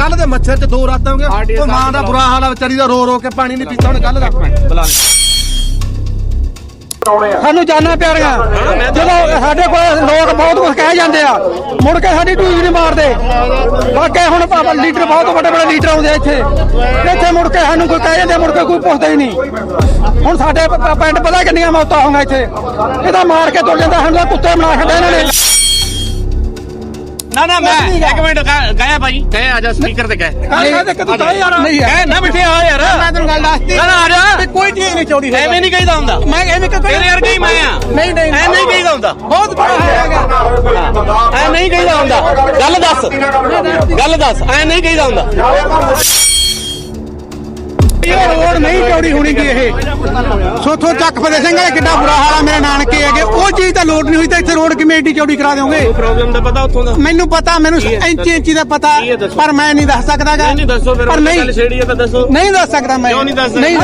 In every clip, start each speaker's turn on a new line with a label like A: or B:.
A: ਕੱਲ ਦੇ ਮੱਛਰ ਚ ਦੋ ਰਾਤਾਂ ਹੋ ਗਈਆਂ। ਉਹ ਮਾਂ ਦਾ ਬੁਰਾ ਹਾਲ ਆ ਵਿਚਾਰੀ ਦਾ ਰੋ ਰੋ ਕੇ ਪਾਣੀ ਨਹੀਂ ਪੀਤਾ ਉਹਨੇ ਕੱਲ ਦਾ।
B: ਬੁਲਾ
C: ਸਾਨੂੰ ਜਾਨਾਂ ਪਿਆਰੀਆਂ ਜਦੋਂ ਸਾਡੇ ਕੋਲ ਲੋਕ ਬਹੁਤ ਕੁਝ ਕਹਿ ਜਾਂਦੇ ਆ ਮੁੜ ਕੇ ਸਾਡੀ ਟੂਈ ਨਹੀਂ ਮਾਰਦੇ। ਵਾਕਿਆ ਹੁਣ ਪਾਪਾ ਲੀਡਰ ਬਹੁਤ ਵੱਡੇ ਵੱਡੇ ਲੀਡਰ ਆਉਂਦੇ ਇੱਥੇ। ਇੱਥੇ ਮੁੜ ਕੇ ਸਾਨੂੰ ਕੋਈ ਕਹਿ ਜਾਂਦੇ ਮੁੜ ਕੇ ਕੋਈ ਪੁੱਛਦਾ ਹੀ ਨਹੀਂ। ਹੁਣ ਸਾਡੇ ਪਿੰਡ ਪਤਾ ਕਿੰਨੀਆਂ ਮੌਤਾਂ ਹੋਈਆਂ ਇੱਥੇ। ਇਹਦਾ ਮਾਰ ਕੇ ਤੁਰ ਜਾਂਦਾ ਸਾਨੂੰ ਕੁੱਤੇ ਬਣਾ ਛੱਡੇ ਇਹਨਾਂ ਨੇ।
B: ਨਾ ਨਾ ਮੈਂ ਇੱਕ ਮਿੰਟ ਗਾਇਆ ਭਾਈ। ਗਏ ਆ ਜਾ ਸਪੀਕਰ ਤੇ ਗਏ
C: ਯਾਰ।
B: ਗਏ ਨਾ ਬਿਠੇ ਆ ਯਾਰ।
C: ਮੈਂ ਤੈਨੂੰ ਗੱਲ ਦੱਸਤੀ।
B: ਨਾ ਆ ਜਾ।
C: ਕੋਈ ਚੀਜ਼ ਨਹੀਂ ਚੋਰੀ
B: ਐਵੇਂ ਨਹੀਂ ਕਹੀਦਾ ਹੁੰਦਾ।
C: ਮੈਂ ਐਵੇਂ ਕਿ
B: ਤੇਰੇ ਵਰਗਾ ਹੀ ਮੈਂ ਆ।
C: ਨਹੀਂ ਨਹੀਂ।
B: ਐ ਨਹੀਂ ਕਹੀਦਾ ਹੁੰਦਾ।
C: ਬਹੁਤ ਬੜਾ ਹੈਗਾ।
B: ਐ ਨਹੀਂ ਕਹੀਦਾ ਹੁੰਦਾ। ਗੱਲ ਦੱਸ। ਗੱਲ ਦੱਸ। ਐ ਨਹੀਂ ਕਹੀਦਾ ਹੁੰਦਾ।
C: ਇਹ ਰੋਡ ਨਹੀਂ ਚੌੜੀ ਹੋਣੀ ਕੀ ਇਹ। ਸੋਥੋਂ ਚੱਕ ਫਤਿਹ ਸਿੰਘ ਵਾਲੇ ਕਿੱਡਾ ਬੁਰਾ ਹਾਲ ਆ ਮੇਰੇ ਨਾਨਕੇ ਹੈਗੇ। ਉਹ ਚੀਜ਼ ਤਾਂ ਲੋਡ ਨਹੀਂ ਹੋਈ ਤਾਂ ਇੱਥੇ ਰੋਡ ਕਿਵੇਂ ਏਡੀ ਚੌੜੀ ਕਰਾ ਦਿਓਗੇ।
B: ਪ੍ਰੋਬਲਮ ਦਾ ਪਤਾ ਉੱਥੋਂ ਦਾ।
C: ਮੈਨੂੰ ਪਤਾ ਮੈਨੂੰ ਇੰਚੀ ਇੰਚੀ ਦਾ ਪਤਾ? ਪਰ ਮੈਂ ਨਹੀਂ ਦੱਸ ਸਕਦਾਗਾ।
B: ਨਹੀਂ ਨਹੀਂ ਦੱਸੋ ਫਿਰ
C: ਪਰ
B: ਉਹ
C: ਨਹੀਂ
B: ਗੱਲ ਛੇੜੀ ਹੈ ਤਾਂ ਦੱਸੋ।
C: ਨਹੀਂ ਦੱਸ ਸਕਦਾ ਮੈਂ।
B: ਕਿਉਂ ਨਹੀਂ ਦੱਸ ਸਕਦਾ?
C: ਨਹੀਂ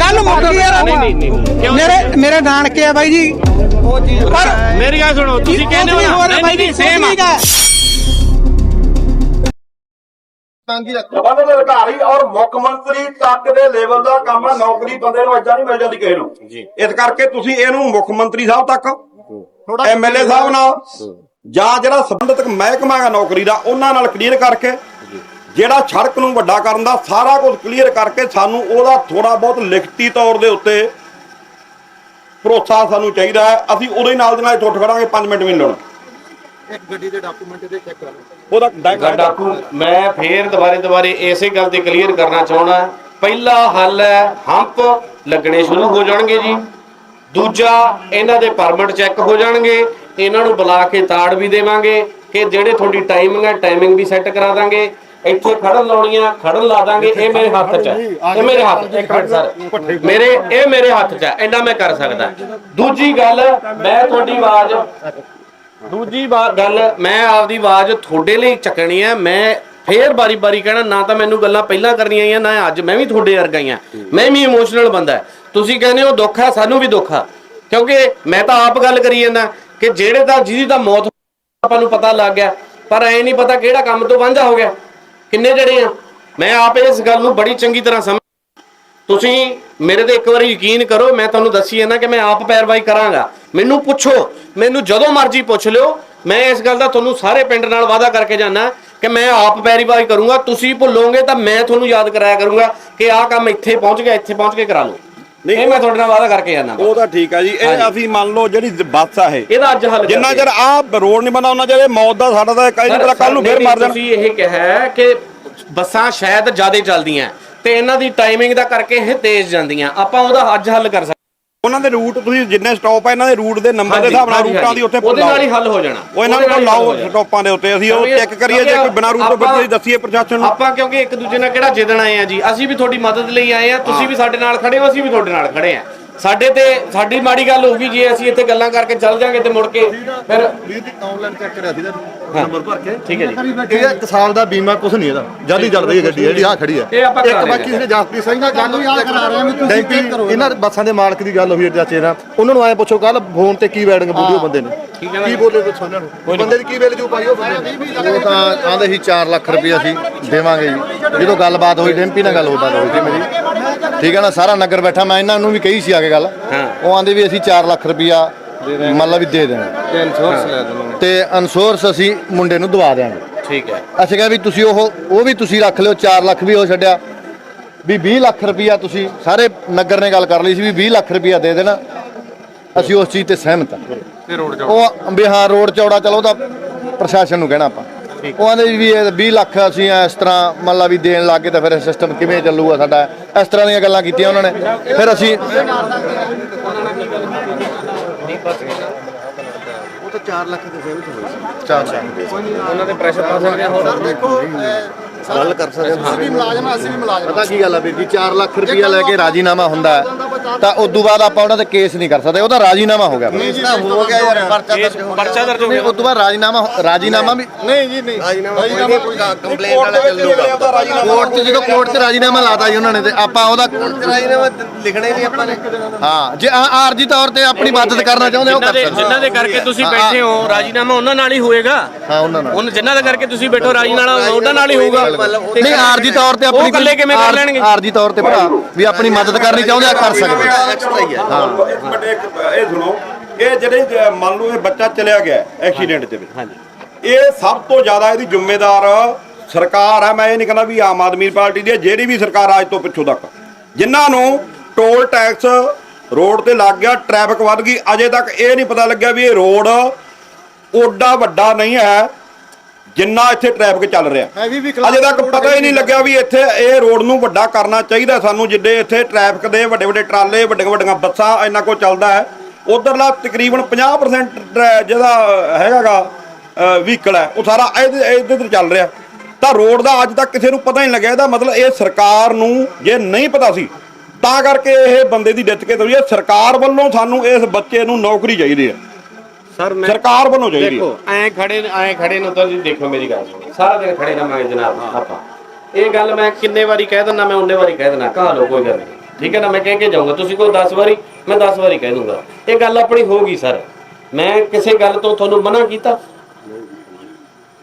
C: ਗੱਲ ਮੁੱਕ ਗਈ ਯਾਰ।
B: ਨਹੀਂ ਨਹੀਂ
C: ਮੇਰੇ ਮੇਰੇ ਨਾਨਕੇ ਆ ਬਾਈ ਜੀ। ਪਰ
B: ਮੇਰੀ ਗੱਲ ਸੁਣੋ ਤੁਸੀਂ ਕਹਿੰਦੇ ਹੋ ਨਹੀਂ ਨਹੀਂ ਸੇਮ ਆ।
D: ਪ੍ਰਬੰਧ ਦੇ ਅਧਿਕਾਰੀ ਔਰ ਮੁੱਖ ਮੰਤਰੀ ਤੱਕ ਦੇ ਲੈਵਲ ਦਾ ਕੰਮ ਹੈ ਨੌਕਰੀ ਬੰਦੇ ਨੂੰ ਏਦਾਂ ਨਹੀਂ ਮਿਲ ਜਾਂਦੀ ਕਿਸੇ ਨੂੰ। ਇਸ ਕਰਕੇ ਤੁਸੀਂ ਇਹਨੂੰ ਮੁੱਖ ਮੰਤਰੀ ਸਾਹਿਬ ਤੱਕ ਐਮਐਲਏ ਸਾਹਿਬ ਨਾਲ ਜਾਂ ਜਿਹੜਾ ਸੰਬੰਧਿਤ ਮਹਿਕਮਾ ਹੈ ਨੌਕਰੀ ਦਾ ਉਹਨਾਂ ਨਾਲ ਕਲੀਅਰ ਕਰਕੇ ਜਿਹੜਾ ਸੜਕ ਨੂੰ ਵੱਡਾ ਕਰਨ ਦਾ ਸਾਰਾ ਕੁਝ ਕਲੀਅਰ ਕਰਕੇ ਸਾਨੂੰ ਉਹਦਾ ਥੋੜਾ ਬਹੁਤ ਲਿਖਤੀ ਤੌਰ ਦੇ ਉੱਤੇ ਭਰੋਸਾ ਸਾਨੂੰ ਚਾਹੀਦਾ ਹੈ। ਅਸੀਂ ਉਹਦੇ ਨਾਲ ਦੇ ਨਾਲ ਉੱਠ ਖੜਾਂਗੇ 5 ਮਿੰਟ ਵੀ ਨਹੀਂ ਲਾਉਣਾ। ਉਹਦਾ
E: ਗਾ ਡਾਕੂ ਮੈਂ ਫੇਰ ਦੁਬਾਰੇ ਦੁਬਾਰੇ ਇਸੇ ਗੱਲ ਤੇ ਕਲੀਅਰ ਕਰਨਾ ਚਾਹਣਾ ਪਹਿਲਾ ਹੱਲ ਹੈ ਹੰਪ ਲੱਗਣੇ ਸ਼ੁਰੂ ਹੋ ਜਾਣਗੇ ਜੀ। ਦੂਜਾ ਇਹਨਾਂ ਦੇ ਪਰਮਿਟ ਚੈੱਕ ਹੋ ਜਾਣਗੇ। ਇਹਨਾਂ ਨੂੰ ਬੁਲਾ ਕੇ ਤਾੜ ਵੀ ਦੇਵਾਂਗੇ ਕਿ ਜਿਹੜੇ ਤੁਹਾਡੀ ਟਾਈਮਿੰਗ ਹੈ ਟਾਈਮਿੰਗ ਵੀ ਸੈੱਟ ਕਰਾ ਦਾਂਗੇ। ਇੱਥੇ ਖੜਨ ਲਾਉਣੀਆਂ ਖੜਨ ਲਾ ਦਾਂਗੇ। ਇਹ ਮੇਰੇ ਹੱਥ 'ਚ ਹੈ। ਇਹ ਮੇਰੇ ਹੱਥ ਇੱਕ ਮਿੰਟ ਸਰ। ਮੇਰੇ ਇਹ ਮੇਰੇ ਹੱਥ 'ਚ ਹੈ। ਇੰਨਾ ਮੈਂ ਕਰ ਸਕਦਾ। ਦੂਜੀ ਗੱਲ ਮੈਂ ਤੁਹਾਡੀ ਆਵਾਜ਼ ਦੂਜੀ ਵਾ- ਗੱਲ, ਮੈਂ ਆਪਦੀ ਆਵਾਜ਼ ਤੁਹਾਡੇ ਲਈ ਚੱਕਣੀ ਹੈ। ਮੈਂ ਫੇਰ ਬਾਰੀ-ਬਾਰੀ ਕਹਿਣਾ, ਨਾ ਤਾਂ ਮੈਨੂੰ ਗੱਲਾਂ ਪਹਿਲਾਂ ਕਰਨੀਆਂ ਆਈਆਂ, ਨਾ ਅੱਜ ਮੈਂ ਵੀ ਤੁਹਾਡੇ ਵਰਗਾ ਹੀ ਆ ਮੈਂ ਵੀ ਇਮੋਸ਼ਨਲ ਬੰਦਾ ਤੁਸੀਂ ਕਹਿੰਦੇ ਹੋ ਦੁੱਖ ਆ ਸਾਨੂੰ ਵੀ ਦੁੱਖ ਆ। ਕਿਉਂਕਿ ਮੈਂ ਤਾਂ ਆਪ ਗੱਲ ਕਰੀ ਜਾਂਦਾ ਕਿ ਜਿਹੜੇ ਤਾਂ, ਜਿਹਦੀ ਤਾਂ ਮੌਤ ਆਪਾਂ ਨੂੰ ਪਤਾ ਲੱਗ ਗਿਆ, ਪਰ ਐ ਨਹੀਂ ਪਤਾ ਕਿਹੜਾ ਕੰਮ ਤੋਂ ਵਾਂਝਾ ਹੋ ਗਿਆ। ਕਿੰਨੇ ਜਿਹੜੇ ਆ? ਮੈਂ ਆਪ ਇਸ ਗੱਲ ਨੂੰ ਬੜੀ ਚੰਗੀ ਤਰ੍ਹਾਂ ਸਮਝ ਤੁਸੀਂ ਮੇਰੇ ਤੇ ਇੱਕ ਵਾਰੀ ਯਕੀਨ ਕਰੋ ਮੈਂ ਤੁਹਾਨੂੰ ਦੱਸੀ ਹੈ ਨਾ ਕਿ ਮੈਂ ਆਪ ਪੈਰਵਾਈ ਕਰਾਂਗਾ। ਮੈਨੂੰ ਪੁੱਛੋ ਮੈਨੂੰ ਜਦੋਂ ਮਰਜ਼ੀ ਪੁੱਛ ਲਿਓ। ਮੈਂ ਇਸ ਗੱਲ ਦਾ ਤੁਹਾਨੂੰ ਸਾਰੇ ਪਿੰਡ ਨਾਲ ਵਾਅਦਾ ਕਰਕੇ ਜਾਣਾ ਕਿ ਮੈਂ ਆਪ ਪੈਰਵਾਈ ਕਰੂੰਗਾ। ਤੁਸੀਂ ਭੁੱਲੋਗੇ ਤਾਂ ਮੈਂ ਤੁਹਾਨੂੰ ਯਾਦ ਕਰਾਇਆ ਕਰੂੰਗਾ ਕਿ ਆਹ ਕੰਮ ਇੱਥੇ ਪਹੁੰਚ ਗਿਆ ਇੱਥੇ ਪਹੁੰਚ ਕੇ ਕਰਾ ਲਓ।
D: ਨਹੀਂ,
E: ਇਹ ਮੈਂ ਤੁਹਾਡੇ ਨਾਲ ਵਾਅਦਾ ਕਰਕੇ ਜਾਣਾ
D: ਉਹ ਤਾਂ ਠੀਕ ਆ ਜੀ। ਇਹ। ਅਸੀਂ ਮੰਨ ਲਓ ਜਿਹੜੀ ਬੱਸ ਆ ਇਹ।
E: ਇਹਦਾ ਅੱਜ ਹੱਲ
D: ਜਿੰਨਾ। ਚਿਰ ਆ ਰੋਡ ਨਹੀਂ ਬਣਾ ਉਹਨਾਂ ਚਿਰ ਮੌਤ ਦਾ ਸਾਡਾ ਤਾਂ ਕਈ ਨਹੀਂ ਪਤਾ ਕੱਲ ਨੂੰ ਫੇਰ ਮਾਰ ਦੇਣ
E: ਤੁਸੀਂ ਇਹ ਕਿਹਾ ਕਿ ਬੱਸਾਂ ਸ਼ਾਇਦ ਜ਼ਿਆਦਾ ਚੱਲਦੀਆਂ। ਤੇ ਇਹਨਾਂ ਦੀ ਟਾਈਮਿੰਗ ਦਾ ਕਰਕੇ ਇਹ ਤੇਜ਼ ਜਾਂਦੀਆਂ। ਆਪਾਂ ਉਹਦਾ ਅੱਜ ਹੱਲ ਕਰ ਸਕਦੇ
D: ਉਹਨਾਂ ਦੇ ਰੂਟ ਤੁਸੀਂ ਜਿੰਨੇ ਸਟਾਪ ਆ ਇਹਨਾਂ ਦੇ ਰੂਟ ਦੇ ਨੰਬਰ ਦੇ ਹਿਸਾਬ ਨਾਲ ਰੂਟਾਂ ਦੀ ਉੱਥੇ
E: ਉਹਦੇ ਨਾਲ ਹੀ। ਹੱਲ ਹੋ ਜਾਣਾ।
D: ਉਹ ਇਹਨਾਂ ਨੂੰ ਲਾਓ। ਸਟਾਪਾਂ ਦੇ ਉੱਤੇ। ਅਸੀਂ ਉਹ
E: ਕਿਉਂਕਿ-
D: ਚੈੱਕ ਕਰੀਏ ਜੇ ਕੋਈ ਬਿਨਾਂ ਰੂਟ ਤੋਂ ਬੱਚੇ ਦੱਸੀਏ ਪ੍ਰਸ਼ਾਸਨ ਨੂੰ।
E: ਆਪਾਂ ਕਿਉਂਕਿ ਇੱਕ ਦੂਜੇ ਨਾਲ ਕਿਹੜਾ ਜਿੱਦਣ ਆਏ ਆ ਜੀ? ਅਸੀਂ ਵੀ ਤੁਹਾਡੀ ਮਦਦ ਲਈ ਆਏ ਆ ਤੁਸੀਂ ਵੀ ਸਾਡੇ ਨਾਲ ਖੜੇ ਹੋ ਅਸੀਂ ਵੀ ਤੁਹਾਡੇ ਨਾਲ ਖੜੇ ਆ। ਸਾਡੇ ਤੇ ਸਾਡੀ ਮਾੜੀ ਗੱਲ ਹੋਊਗੀ ਜੇ ਅਸੀਂ ਇੱਥੇ ਗੱਲਾਂ ਕਰਕੇ ਚੱਲ ਜਾਾਂਗੇ ਤੇ ਮੁੜ ਕੇ ਫਿਰ
A: ਆਨਲਾਈਨ ਚੈੱਕ ਕਰਿਆ ਸੀ ਨੰਬਰ ਭਰ ਕੇ।
E: ਠੀਕ ਹੈ ਜੀ।
A: ਇਹ ਇੱਕ ਸਾਲ ਦਾ ਬੀਮਾ ਕੁਝ ਨਹੀਂ ਇਹਦਾ। ਜਲਦੀ ਚੱਲ ਰਹੀ ਹੈ ਗੱਡੀ ਜਿਹੜੀ ਆ ਖੜੀ ਹੈ।
E: ਇਹ ਆਪਾਂ ਕਰਾ
A: ਇੱਕ
E: ਲੈਂਦੇ
A: ਬਾਕੀ ਜਿਹੜੇ ਜਸਪ੍ਰੀਤ ਸਿੰਘ ਨਾਲ ਗੱਲ ਯਾਦ ਕਰਾ ਰਹੇ ਹਾਂ ਵੀ ਤੁਸੀਂ ਇਹਨਾਂ ਬੱਸਾਂ ਦੇ ਮਾਲਕ ਦੀ ਗੱਲ ਹੋਈ ਹੈ ਚਾਚੇ ਨਾਲ। ਉਹਨਾਂ ਨੂੰ ਐ ਪੁੱਛੋ ਕੱਲ ਫੋਨ ਤੇ ਕੀ ਵੈਡਿੰਗ ਬੋਲੀ ਉਹ ਬੰਦੇ ਨੇ। ਕੀ ਬੋਲੇ ਪੁੱਛੋ ਉਹਨਾਂ ਨੂੰ। ਬੰਦੇ ਦੀ ਕੀ ਵੇਲ ਜੂ ਪਾਈ ਉਹ ਬੰਦੇ ਉਹ ਤਾਂ ਆਂਦੇ ਸੀ 4 ਲੱਖ ਰੁਪਏ ਅਸੀਂ ਦੇਵਾਂਗੇ ਜੀ। ਜਦੋਂ ਗੱਲਬਾਤ ਹੋਈ ਡੈਂਪੀ ਨਾਲ ਗੱਲ ਹੋਈ ਹੋਈ ਸੀ ਮੇਰੀ। ਠੀਕ ਹੈ ਨਾ ਸਾਰਾ ਨਗਰ ਬੈਠਾ ਮੈਂ ਇਹਨਾਂ ਨੂੰ ਵੀ ਕਹੀ ਸੀ ਆ ਕੇ ਗੱਲ। ਉਹ ਆਂਦੇ ਵੀ ਅਸੀਂ 4 ਲੱਖ ਰੁਪਇਆ ਮਤਲਬ ਵੀ ਦੇ ਦੇਣਾ। ਤੇ ਇੰਸ਼ੋਰੈਂਸ ਲੈ ਦੇਣਾ। ਤੇ ਇੰਸ਼ੋਰੈਂਸ ਅਸੀਂ ਮੁੰਡੇ ਨੂੰ ਦਵਾ ਦੇਾਂਗੇ
E: ਠੀਕ ਹੈ।
C: ਅਸੀਂ ਕਿਹਾ ਵੀ ਤੁਸੀਂ ਉਹ ਉਹ ਵੀ ਤੁਸੀਂ ਰੱਖ ਲਿਓ 4 ਲੱਖ ਵੀ ਹੋ ਛੱਡਿਆ। ਵੀ 20 ਲੱਖ ਰੁਪਇਆ ਤੁਸੀਂ ਸਾਰੇ ਨਗਰ ਨੇ ਗੱਲ ਕਰ ਲਈ ਸੀ ਵੀ 20 ਲੱਖ ਰੁਪਇਆ ਦੇ ਦੇਣਾ। ਅਸੀਂ ਉਸ ਚੀਜ਼ ਤੇ ਸਹਿਮਤ ਹਾਂ। ਤੇ ਰੋਡ ਚੌੜਾ। ਉਹ ਵੀ ਹਾਂ ਰੋਡ ਚੌੜਾ ਚਲੋ ਉਹਦਾ ਪ੍ਰਸ਼ਾਸਨ ਨੂੰ ਕਹਿਣਾ ਆਪਾਂ। ਉਹ ਆਂਦੇ ਵੀ ਇਹ 20 ਲੱਖ ਅਸੀਂ ਇਸ ਤਰ੍ਹਾਂ ਮੰਨ ਲਾ ਵੀ ਦੇਣ ਲੱਗੇ ਤਾਂ ਫਿਰ ਸਿਸਟਮ ਕਿਵੇਂ ਚੱਲੂਗਾ ਸਾਡਾ? ਇਸ ਤਰ੍ਹਾਂ ਦੀਆਂ ਗੱਲਾਂ ਕੀਤੀਆਂ ਉਹਨਾਂ ਨੇ। ਫਿਰ ਅਸੀਂ ਉਹ ਤਾਂ 4 ਲੱਖ ਦੇ ਸੇਵ ਹੋਈ 4 ਲੱਖ
E: ਉਹਨਾਂ ਦੇ ਪ੍ਰੈਸ਼ਰ ਪਾ ਸਕਦੇ ਆ ਹੋਰ।
C: ਗੱਲ ਕਰ ਸਕਦੇ ਹਾਂ। ਅਸੀਂ ਵੀ ਮੁਲਾਜ਼ਮ ਅਸੀਂ ਵੀ ਮੁਲਾਜ਼ਮ ਪਤਾ ਕੀ ਗੱਲ ਆ ਵੀਰ ਜੀ 4 ਲੱਖ ਰੁਪਇਆ ਲੈ ਕੇ ਰਾਜੀਨਾਮਾ ਹੁੰਦਾ ਹੈ। ਤਾਂ ਉਸ ਤੋਂ ਬਾਅਦ ਆਪਾਂ ਉਹਨਾਂ ਤੇ ਕੇਸ ਨਹੀਂ ਕਰ ਸਕਦੇ ਉਹਦਾ ਰਾਜੀਨਾਮਾ ਹੋ ਗਿਆ
A: ਹੋ ਗਿਆ ਯਾਰ ਪਰਚਾ ਦਰਜ ਹੋ
E: ਪਰਚਾ ਦਰਜ ਹੋ
C: ਨਹੀਂ
E: ਗਿਆ।
C: ਉਸ ਤੋਂ ਬਾਅਦ ਰਾਜੀਨਾਮਾ ਰਾਜੀਨਾਮਾ ਵੀ
A: ਨਹੀਂ ਜੀ ਨਹੀਂ। ਰਾਜੀਨਾਮਾ ਕੋਈ ਕੰਪਲੇਂਟ
D: ਕੋਰਟ ਆਪਦਾ ਰਾਜੀਨਾਮਾ
C: ਕੋਰਟ 'ਚ ਜਦੋਂ ਕੋਰਟ 'ਚ ਰਾਜੀਨਾਮਾ ਲਾਤਾ ਜੀ ਉਹਨਾਂ ਨੇ ਤੇ ਆਪਾਂ ਉਹਦਾ
A: ਰਾਜੀਨਾਮਾ ਲਿਖਣਾ ਹੀ ਨਹੀਂ ਆਪਾਂ ਨੇ।
C: ਹਾਂ ਜੇ ਆਰਜੀ ਤੌਰ ਤੇ ਆਪਣੀ ਮਦਦ ਕਰਨਾ ਚਾਹੁੰਦੇ ਹੋ ਕਰ ਸਕਦੇ
B: ਜਿਨ੍ਹਾਂ ਦੇ ਕਰਕੇ ਤੁਸੀਂ ਬੈਠੇ ਹੋ ਰਾਜੀਨਾਮਾ ਉਹਨਾਂ ਨਾਲ ਹੀ ਹੋਏਗਾ?
C: ਹਾਂ ਉਹਨਾਂ ਨਾਲ।
B: ਉਹਨਾਂ ਜਿਨ੍ਹਾਂ ਦੇ ਕਰਕੇ ਤੁਸੀਂ ਬੈਠੋ ਰਾਜੀਨਾਮਾ ਉਹਨਾਂ ਨਾਲ ਹੀ ਹੋਊਗਾ। ਤੇ
C: ਨਹੀਂ। ਆਰਜੀ ਤੌਰ ਤੇ
B: ਉਹ
C: ਆਪਣੀ
B: ਇਕੱਲੇ ਕਿਵੇਂ ਕਰ ਲੈਣਗੇ?
C: ਆਰਜੀ ਤੌਰ ਤੇ ਭਰਾ ਵੀ ਆਪਣੀ ਮਦਦ ਕਰਨੀ ਚਾਹੁੰਦੇ ਆ ਕਰ ਸਕਦੇ
A: ਐਕਸਟਰਾ ਹੀ। ਹੈ।
D: ਇੱਕ ਮਿੰਟ ਇੱਕ ਇਹ ਸੁਣੋ ਇਹ ਜਿਹੜੇ ਜ- ਮੰਨ ਲਓ ਇਹ ਬੱਚਾ ਚਲਿਆ ਗਿਆ ਐਕਸੀਡੈਂਟ ਦੇ ਵਿੱਚ। ਹਾਂਜੀ। ਇਹ ਸਭ ਤੋਂ ਜ਼ਿਆਦਾ ਇਹਦੀ ਜ਼ਿੰਮੇਦਾਰ ਸਰਕਾਰ ਹੈ। ਮੈਂ ਇਹ ਨਹੀਂ ਕਹਿੰਦਾ ਵੀ ਆਮ ਆਦਮੀ ਪਾਰਟੀ ਦੀ ਹੈ ਜਿਹੜੀ ਵੀ ਸਰਕਾਰ ਅੱਜ ਤੋਂ ਪਿੱਛੋਂ ਤੱਕ। ਜਿਨ੍ਹਾਂ ਨੂੰ ਟੋਲ ਟੈਕਸ ਰੋਡ ਤੇ ਲੱਗ ਗਿਆ ਟ੍ਰੈਫਿਕ ਵੱਧ ਗਈ ਅਜੇ ਤੱਕ ਇਹ ਨਹੀਂ ਪਤਾ ਲੱਗਿਆ ਵੀ ਇਹ ਰੋਡ ਓਡਾ ਵੱਡਾ ਨਹੀਂ ਹੈ। ਜਿੰਨਾ ਇੱਥੇ ਟ੍ਰੈਫਿਕ ਚੱਲ ਰਿਹਾ। ਅਜੇ ਤੱਕ ਪਤਾ ਹੀ ਨਹੀਂ ਲੱਗਿਆ ਵੀ ਇੱਥੇ ਇਹ ਰੋਡ ਨੂੰ ਵੱਡਾ ਕਰਨਾ ਚਾਹੀਦਾ ਸਾਨੂੰ ਜਿੱਡੇ ਇੱਥੇ ਟ੍ਰੈਫਿਕ ਦੇ ਵੱਡੇ ਵੱਡੇ ਟਰਾਲੇ ਵੱਡੀਆਂ ਵੱਡੀਆਂ ਬੱਸਾਂ ਇੰਨਾ ਕੋ ਚੱਲਦਾ ਹੈ। ਉਧਰਲਾ ਤਕਰੀਬਨ 50% ਟਰੈ- ਜਿਹੜਾ ਹੈਗਾਗਾ ਵਹੀਕਲ ਹੈ ਉਹ ਸਾਰਾ ਇਹਦੇ ਤੇ ਚੱਲ ਰਿਹਾ। ਤਾਂ ਰੋਡ ਦਾ ਅੱਜ ਤੱਕ ਕਿਸੇ ਨੂੰ ਪਤਾ ਹੀ ਨਹੀਂ ਲੱਗਿਆ ਇਹਦਾ ਮਤਲਬ ਇਹ ਸਰਕਾਰ ਨੂੰ ਜੇ ਨਹੀਂ ਪਤਾ ਸੀ ਤਾਂ ਕਰਕੇ ਇਹ ਬੰਦੇ ਦੀ ਡੈਥ ਕੇ ਹੈ। ਸਰਕਾਰ ਵੱਲੋਂ ਸਾਨੂੰ ਇਸ ਬੱਚੇ ਨੂੰ ਨੌਕਰੀ ਚਾਹੀਦੀ ਹੈ।
E: ਸਰ ਮੈਂ
D: ਸਰਕਾਰ ਵੱਲੋਂ ਚਾਹੀਦੀ ਹੈ।
E: ਦੇਖੋ ਐ ਖੜੇ ਐ ਖੜੇ ਨੂੰ ਤਾਂ ਜੀ ਦੇਖੋ ਮੇਰੀ ਗੱਲ ਸੁਣੋ। ਸਾਰਾ ਦਿਨ ਖੜੇ ਰਹਾਂਗੇ ਜਨਾਬ ਆਪਾਂ। ਇਹ ਗੱਲ ਮੈਂ ਕਿੰਨੇ ਵਾਰੀ ਕਹਿ ਦਿੰਦਾ ਮੈਂ ਉਹਨੇ ਵਾਰੀ ਕਹਿ ਦਿੰਦਾ ਕਹਾ ਲਓ ਕੋਈ ਗੱਲ ਨਹੀਂ। ਠੀਕ ਹੈ ਨਾ ਮੈਂ ਕਹਿ ਕੇ ਜਾਊਂਗਾ। ਤੁਸੀਂ ਕੋਈ 10 ਵਾਰੀ ਮੈਂ 10 ਵਾਰੀ ਕਹਿ ਦੂੰਗਾ। ਇਹ ਗੱਲ ਆਪਣੀ ਹੋਊਗੀ ਸਰ। ਮੈਂ ਕਿਸੇ ਗੱਲ ਤੋਂ ਤੁਹਾਨੂੰ ਮਨਾ ਕੀਤਾ।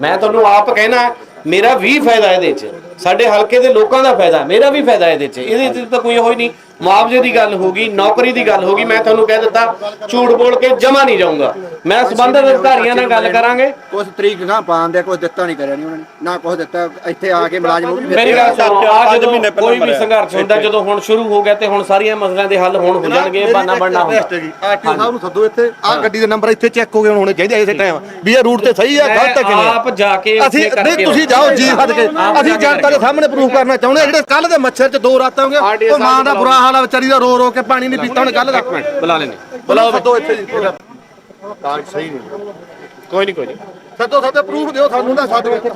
E: ਮੈਂ ਤੁਹਾਨੂੰ ਆਪ ਕਹਿਣਾ ਮੇਰਾ ਵੀ ਫਾਇਦਾ ਇਹਦੇ 'ਚ। ਸਾਡੇ ਹਲਕੇ ਦੇ ਲੋਕਾਂ ਦਾ ਫਾਇਦਾ ਮੇਰਾ ਵੀ ਫਾਇਦਾ ਇਹਦੇ 'ਚ। ਇਹਦੇ 'ਚ ਤਾਂ ਕੋਈ ਹੋਈ ਨਹੀਂ। ਮੁਆਵਜ਼ੇ ਦੀ ਗੱਲ ਹੋਗੀ ਨੌਕਰੀ ਦੀ ਗੱਲ ਹੋਗੀ ਮੈਂ ਤੁਹਾਨੂੰ ਕਹਿ ਦਿੱਤਾ ਝੂਠ ਬੋਲ ਕੇ ਜਮਾ ਨਹੀਂ ਜਾਊਂਗਾ। ਮੈਂ ਸੰਬੰਧਿਤ ਅਧਿਕਾਰੀਆਂ ਨਾਲ ਗੱਲ ਕਰਾਂਗੇ।
F: ਕੁਝ ਤਰੀਕ ਗਾਂ ਪਾਉਂਦੇ ਕੁਝ ਦਿੱਤਾ ਨਹੀਂ ਕਰਿਆ ਨਹੀਂ ਉਹਨਾਂ ਨੇ ਨਾ ਕੁਝ ਦਿੱਤਾ ਇੱਥੇ ਆ ਕੇ ਮੁਲਾਜ਼ਮ ਵੀ
E: ਮੇਰੀ ਗੱਲ ਸੁਣੋ ਆ
D: ਅੱਜ
E: ਜਦੋਂ
D: ਮਹੀਨੇ ਪਹਿਲਾਂ
E: ਕੋਈ ਵੀ। ਸੰਘਰਸ਼ ਹੁੰਦਾ ਜਦੋਂ ਹੁਣ ਸ਼ੁਰੂ ਹੋ ਗਿਆ ਤੇ ਹੁਣ ਸਾਰੀਆਂ ਮਸਲਿਆਂ ਦੇ ਹੱਲ ਹੁਣ ਹੋ ਜਾਣਗੇ ਬਾਨਾ ਬਣਨਾ ਹੁੰਦਾ।
A: ਆਰਟੀਓ ਸਾਹਿਬ ਨੂੰ ਸੱਦੋ ਇੱਥੇ? ਆਹ ਗੱਡੀ ਦੇ ਨੰਬਰ ਇੱਥੇ ਚੈੱਕ ਹੋ ਗਏ ਹੋਣੇ ਚਾਹੀਦੇ ਇਸੇ ਟਾਈਮ ਵੀ ਇਹ ਰੂਟ ਤੇ ਸਹੀ ਹੈ ਗਲਤ ਹੈ ਕਿਵੇਂ?
E: ਆਪ ਜਾ ਕੇ
A: ਅਸੀਂ ਨਹੀਂ ਤੁਸੀਂ ਜਾਓ ਜੀ ਹੱਦ ਕੇ। ਅਸੀਂ ਜਨਤਾ ਦੇ ਸਾਹਮਣੇ ਪ੍ਰੂਫ ਕਰਨਾ ਚਾਹੁੰਦੇ ਹਾਂ ਜਿਹੜੇ ਕੱਲ ਦੇ ਮੱਛਰ 'ਚ ਦੋ ਰਾਤਾਂ ਹੋ
E: RTO
A: ਉਹ ਮਾਂ ਦਾ ਬੁਰਾ ਹਾਲ ਆ ਵਿਚਾਰੀ ਦਾ ਰੋ ਰੋ ਕੇ ਪਾਣੀ ਨਹੀਂ ਪੀਤਾ ਉਹਨੇ ਕੱਲ ਦਾ।
E: ਬੁਲਾ ਲੈਣੇ
A: ਬੁਲਾਓ ਸੱਦੋ ਇੱਥੇ ਜੀ।
E: ਕੋਈ ਨਹੀਂ ਕੋਈ ਨਹੀਂ।
A: ਸੱਦੋ ਸੱਦੋ ਪ੍ਰੂਫ ਦਿਓ ਸਾਨੂੰ ਨਾ ਸੱਦੋ ਇੱਥੇ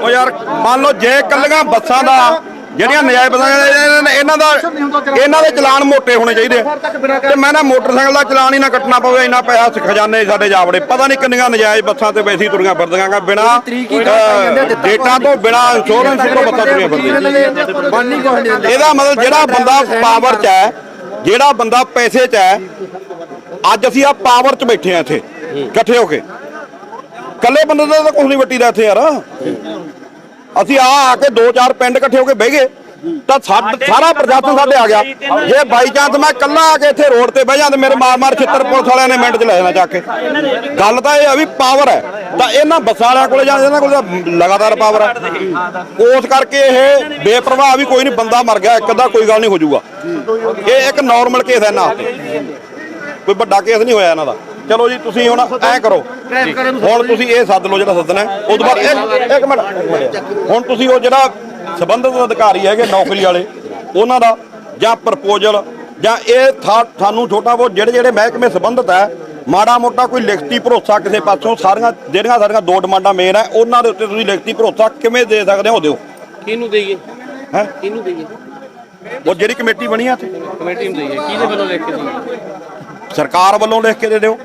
D: ਉਹ ਯਾਰ ਮੰਨ ਲਓ ਜੇ ਕੱਲੀਆਂ ਬੱਸਾਂ ਦਾ ਜਿਹੜੀਆਂ ਨਜਾਇਜ਼ ਬੱਸਾਂ ਇਹਨਾਂ ਦਾ ਇਹਨਾਂ ਦੇ ਚਲਾਨ ਮੋਟੇ ਹੋਣੇ ਚਾਹੀਦੇ। ਤੇ ਮੈਂ ਨਾ ਮੋਟਰਸਾਈਕਲ ਦਾ ਚਲਾਨ ਹੀ ਨਾ ਕੱਟਣਾ ਪਵੇ ਇੰਨਾ ਪੈਸਾ ਖਜ਼ਾਨੇ ਸਾਡੇ ਜਾਵੜੇ ਪਤਾ ਨਹੀਂ ਕਿੰਨੀਆਂ ਨਜਾਇਜ਼ ਬੱਸਾਂ ਤੇ ਵੈਸੀ ਤੁਰੀਆਂ ਫਿਰਦੀਆਂ ਗਾ। ਬਿਨਾ ਡੇਟਾਂ ਤੋਂ ਬਿਨਾ ਇੰਸ਼ੋਰੈਂਸ ਤੋਂ ਬੱਸਾਂ ਤੁਰੀਆਂ ਫਿਰਦੀਆਂ। ਇਹਦਾ ਮਤਲਬ ਜਿਹੜਾ ਬੰਦਾ ਪਾਵਰ 'ਚ ਹੈ ਜਿਹੜਾ ਬੰਦਾ ਪੈਸੇ 'ਚ ਹੈ ਅੱਜ ਅਸੀਂ ਆ ਪਾਵਰ 'ਚ ਬੈਠੇ ਆ ਇੱਥੇ ਇਕੱਠੇ ਹੋ ਕੇ। ਕੱਲੇ ਬੰਦੇ ਦਾ ਤਾਂ ਕੁਝ ਨਹੀਂ ਵੱਟੀ ਦਾ ਇੱਥੇ ਯਾਰ। ਅਸੀਂ ਆ ਆ ਕੇ ਦੋ ਚਾਰ ਪਿੰਡ ਇਕੱਠੇ ਹੋ ਕੇ ਬਹਿ ਗਏ। ਤਾਂ ਸਾਡ- ਸਾਰਾ ਪ੍ਰਸ਼ਾਸਨ ਸਾਡੇ ਆ ਗਿਆ। ਜੇ ਬਾਈ ਚਾਂਸ ਮੈਂ ਕੱਲਾ ਆ ਕੇ ਇੱਥੇ ਰੋਡ ਤੇ ਬਹਿ ਜਾਂ ਤੇ ਮੇਰੇ ਮਾਰ ਮਾਰ ਛਿੱਤਰ ਪੁਲਿਸ ਵਾਲਿਆਂ ਨੇ ਮਿੰਟ 'ਚ ਲੈ ਜਾਣਾ ਜਾ ਕੇ। ਗੱਲ ਤਾਂ ਇਹ ਆ ਵੀ ਪਾਵਰ ਹੈ। ਤਾਂ ਇਹਨਾਂ ਬੱਸਾਂ ਵਾਲਿਆਂ ਕੋਲੇ ਜਾਂ ਇਹਨਾਂ ਕੋਲ ਲਗਾਤਾਰ ਪਾਵਰ ਹੈ। ਉਸ ਕਰਕੇ ਇਹ ਬੇਪਰਵਾਹ ਵੀ ਕੋਈ ਨਹੀਂ ਬੰਦਾ ਮਰ ਗਿਆ ਇੱਕ ਅੱਧਾ ਕੋਈ ਗੱਲ ਨਹੀਂ ਹੋ ਜਾਊਗਾ। ਇਹ ਇੱਕ ਨਾਰਮਲ ਕੇਸ ਹੈ ਤੇ ਕੋਈ ਵੱਡਾ ਕੇਸ ਨਹੀਂ ਹੋਇਆ ਇਹਨਾਂ ਦਾ। ਚਲੋ ਜੀ ਤੁਸੀਂ ਹੁਣ ਐ ਕਰੋ। ਹੁਣ ਤੁਸੀਂ ਇਹ ਸੱਦ ਲਓ ਜਿਹੜਾ ਸੱਦਣਾ ਹੈ। ਉਹ ਤੋਂ ਬਾਅਦ ਇੱਕ ਮਿੰਟ। ਹੁਣ ਤੁਸੀਂ ਉਹ ਜਿਹੜਾ ਸੰਬੰਧਿਤ ਅਧਿਕਾਰੀ ਹੈਗੇ ਨੌਕਰੀ ਵਾਲੇ ਉਹਨਾਂ ਦਾ ਜਾਂ ਪ੍ਰਪੋਜ਼ਲ ਜਾਂ ਇਹ ਸਾਨੂੰ ਛੋਟਾ ਬਹੁਤ ਜਿਹੜੇ ਜਿਹੜੇ ਮਹਿਕਮੇ ਸੰਬੰਧਿਤ ਹੈ ਮਾੜਾ ਮੋਟਾ ਕੋਈ ਲਿਖਤੀ ਭਰੋਸਾ ਕਿਸੇ ਪਾਸੋਂ ਸਾਰੀਆਂ ਜਿਹੜੀਆਂ ਸਾਡੀਆਂ ਦੋ ਡਿਮਾਂਡਾਂ ਮੇਨ ਹੈ ਉਹਨਾਂ ਦੇ ਉੱਤੇ ਤੁਸੀਂ ਲਿਖਤੀ ਭਰੋਸਾ ਕਿਵੇਂ ਦੇ ਸਕਦੇ ਹੋ ਦਿਓ।
E: ਕਿਹਨੂੰ ਦੇਈਏ?
D: ਹੈ?
E: ਕਿਹਨੂੰ ਦੇਈਏ?
D: ਉਹ ਜਿਹੜੀ ਕਮੇਟੀ ਬਣੀ ਆ ਇੱਥੇ।
E: ਕਮੇਟੀ ਨੂੰ ਦੇਈਏ। ਕਿਹਦੇ ਵੱਲੋਂ ਲਿਖ ਕੇ ਦੇਈਏ?
D: ਸਰਕਾਰ ਵੱਲੋਂ ਲਿਖ ਕੇ ਦੇ ਦਿਓ।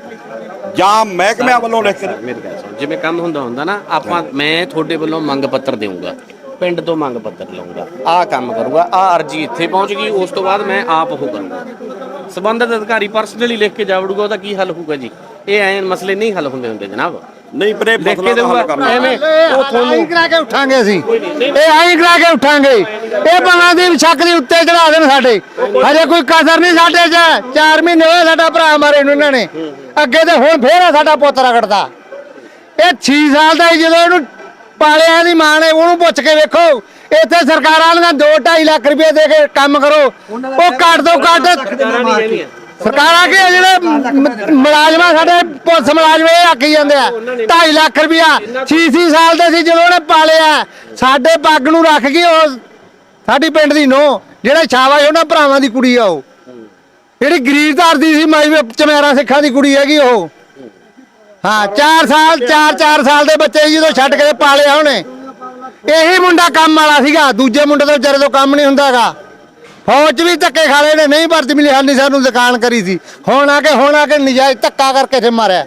D: ਜਾਂ ਮਹਿਕਮਿਆਂ ਵੱਲੋਂ ਲਿਖ ਕੇ ਦੇ
E: ਮੇਰੀ ਗੱਲ ਸੁਣ ਜਿਵੇਂ ਕੰਮ ਹੁੰਦਾ ਹੁੰਦਾ ਨਾ ਆਪਾਂ ਮੈਂ ਤੁਹਾਡੇ ਵੱਲੋਂ ਮੰਗ ਪੱਤਰ ਦੇਵਾਂਗਾ ਪਿੰਡ ਤੋਂ ਮੰਗ ਪੱਤਰ ਲਵਾਂਗਾ ਆਹ ਕੰਮ ਕਰੂਗਾ ਆਹ ਅਰਜੀ ਇੱਥੇ ਪਹੁੰਚ ਗਈ ਉਸ ਤੋਂ ਬਾਅਦ ਮੈਂ ਆਪ ਉਹ ਕਰੂੰਗਾ। ਸਬੰਧਤ ਅਧਿਕਾਰੀ ਪਰਸਨਲੀ ਲਿਖ ਕੇ ਜਾਵੜੂਗਾ ਉਹਦਾ ਕੀ ਹੱਲ ਹੋਊਗਾ ਜੀ? ਇਹ ਐ ਮਸਲੇ ਨਹੀਂ ਹੱਲ ਹੁੰਦੇ ਹੁੰਦੇ ਜਨਾਬ।
D: ਨਹੀਂ ਪਰ ਇਹ
E: ਲਿਖ ਕੇ
D: ਮਸਲਾ ਤਾਂ ਹੱਲ
E: ਦੇਊਗਾ
D: ਕਰਨਾ।
E: ਐਵੇਂ ਉਹ ਤੁਹਾਨੂੰ
G: ਕਰਾ ਕੇ ਉਠਾਂਗੇ ਅਸੀਂ। ਇਹ ਆਈ ਕਰਾ ਕੇ ਉਠਾਂਗੇ। ਇਹ ਭਾਵੇਂ ਦੀ ਸ਼ੱਕ ਦੇ ਉੱਤੇ ਚੜਾ ਦੇਣ ਸਾਡੇ। ਹਜੇ ਕੋਈ ਕਸਰ ਨਹੀਂ ਸਾਡੇ 'ਚ। 4 ਮਹੀਨੇ ਹੋਏ ਸਾਡਾ ਭਰਾ ਮਾਰੇ ਨੂੰ ਇਹਨਾਂ ਨੇ। ਅੱਗੇ ਤੇ ਹੁਣ ਫੇਰ ਆ ਸਾਡਾ ਪੁੱਤ ਰਗੜਦਾ। ਇਹ 6 ਸਾਲ ਦਾ ਸੀ ਜਦੋਂ ਇਹਨੂੰ ਪਾਲਿਆ ਇਹਦੀ ਮਾਂ ਨੇ ਉਹਨੂੰ ਪੁੱਛ ਕੇ ਵੇਖੋ। ਇੱਥੇ ਸਰਕਾਰਾਂ ਵਾਲੀਆਂ 2 2.5 ਲੱਖ ਰੁਪਏ ਦੇ ਕੇ ਕੰਮ ਕਰੋ। ਉਹ ਘੱਟ ਤੋਂ ਘੱਟ
E: ਸਰਕਾਰਾਂ ਨਹੀਂ ਕਹਿੰਦੀਆਂ
G: ਸਰਕਾਰਾਂ ਕੀ ਆ ਜਿਹੜੇ ਮੁਲਾਜ਼ਮਾਂ ਸਾਡੇ ਪੁਲਿਸ ਮੁਲਾਜ਼ਮ ਇਹ ਆਖੀ ਜਾਂਦੇ ਆ 2.5 ਲੱਖ ਰੁਪਇਆ। 6 ਸਾਲ ਦੇ ਸੀ ਜਦੋਂ ਉਹਨੇ ਪਾਲਿਆ। ਸਾਡੇ ਪੱਗ ਨੂੰ ਰੱਖ ਗਈ ਉਹ ਸਾਡੀ ਪਿੰਡ ਦੀ ਨੋ ਜਿਹੜਾ ਸ਼ਾਬਾਸ਼ ਉਹਨਾਂ ਭਰਾਵਾਂ ਦੀ ਕੁੜੀ ਆ ਉਹ। ਜਿਹੜੀ ਗਰੀਬ ਧਰਦੀ ਸੀ, ਮਾਈ ਵੀ ਸਿੱਖਾਂ ਦੀ ਕੁੜੀ ਹੈਗੀ ਉਹ। ਹਾਂ 4 ਸਾਲ 4 4 ਸਾਲ ਦੇ ਬੱਚੇ ਜਦੋਂ ਛੱਡ ਕੇ ਪਾਲਿਆ ਉਹਨੇ। ਇਹੀ ਮੁੰਡਾ ਕੰਮ ਵਾਲਾ ਸੀਗਾ, ਦੂਜੇ ਮੁੰਡੇ ਤੋਂ ਵਿਚਾਰੇ ਤੋਂ ਕੰਮ ਨਹੀਂ ਹੁੰਦਾਗਾ ਫੌਜ 'ਚ ਵੀ ਧੱਕੇ ਖਾ ਲਏ ਨੇ, ਨਹੀਂ ਭਰਤੀ ਮਿਲੀ, ਹਾਲੀ ਸਾਨੂੰ ਦੁਕਾਨ ਕਰੀ ਸੀ। ਹੁਣ ਆ ਕੇ ਹੁਣ ਆ ਕੇ ਨਜਾਇਜ਼ ਧੱਕਾ ਕਰਕੇ ਇੱਥੇ ਮਾਰਿਆ।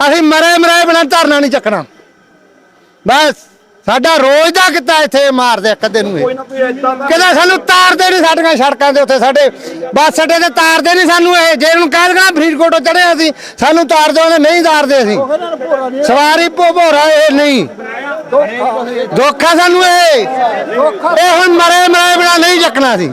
G: ਅਸੀਂ ਮਰੇ ਮਰੇ ਬਿਨਾਂ ਧਰਨਾ ਨਹੀਂ ਚੱਕਣਾ। ਬਸ। ਸਾਡਾ ਰੋਜ਼ ਦਾ ਕਿੱਤਾ ਇੱਥੇ ਮਾਰਦੇ ਇੱਕ ਅੱਧੇ ਨੂੰ ਇਹ। ਕਿਤੇ ਸਾਨੂੰ ਤਾਰਦੇ ਨਹੀਂ ਸਾਡੀਆਂ ਸੜਕਾਂ ਦੇ ਉੱਤੇ ਸਾਡੇ ਬੱਸ ਅੱਡੇ ਤੇ ਤਾਰਦੇ ਨਹੀਂ ਸਾਨੂੰ ਇਹ। ਜੇ ਉਹਨੂੰ ਕਹਿ ਦੇਣਾ ਫਰੀਦਕੋਟੋਂ ਚੜਿਆ ਸੀ ਸਾਨੂੰ ਤਾਰਦੇ ਉਹਨੇ ਨਹੀਂ ਤਾਰਦੇ ਅਸੀਂ। ਸਵਾਰੀ ਭੋਰਾ ਇਹ ਨਹੀਂ। ਧੋਖਾ ਸਾਨੂੰ ਇਹ। ਇਹ ਹੁਣ ਮਰੇ ਮਰੇ ਬਿਨਾਂ ਨਹੀਂ ਚੱਕਣਾ ਸੀ।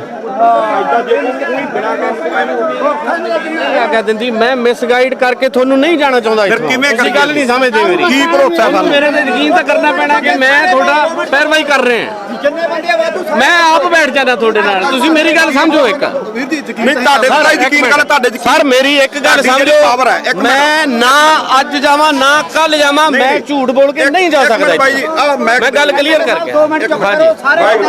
E: ਕਹਿ ਦਿੰਦੀ ਮੈਂ ਮਿਸਗਾਈਡ ਕਰਕੇ ਤੁਹਾਨੂੰ ਨਹੀਂ ਜਾਣਾ ਚਾਹੁੰਦਾ
D: ਫਿਰ ਕਿਵੇਂ
E: ਗੱਲ ਨਹੀਂ ਸਮਝਦੇ ਮੇਰੀ।
D: ਕੀ ਭਰੋਸਾ ਸਾਨੂੰ?
E: ਮੇਰੇ ਤੇ ਯਕੀਨ ਤਾਂ ਕਰਨਾ ਪੈਣਾ ਕਿ ਮੈਂ ਤੁਹਾਡਾ ਪੈਰਵਾਈ ਕਰ ਰਿਹਾ। ਮੈਂ ਆਪ ਬੈਠ ਜਾਣਾ ਤੁਹਾਡੇ ਨਾਲ। ਤੁਸੀਂ ਮੇਰੀ ਗੱਲ ਸਮਝੋ ਇੱਕ।
D: ਨਹੀਂ ਤੁਹਾਡੇ ਤੇ ਤਾਂ ਯਕੀਨ ਕਰ ਤੁਹਾਡੇ ਯਕੀਨ
E: ਸਰ ਮੇਰੀ ਇੱਕ ਗੱਲ ਸਮਝੋ। ਮੈਂ ਨਾ ਅੱਜ ਜਾਵਾਂ ਨਾ ਕੱਲ ਜਾਵਾਂ ਮੈਂ ਝੂਠ ਬੋਲ ਕੇ ਨਹੀਂ ਜਾ ਸਕਦਾ
D: ਬਾਈ ਜੀ, ਮੈਂ-
E: ਮੈਂ ਗੱਲ ਕਲੀਅਰ ਕਰਕੇ ਹਾਂਜੀ।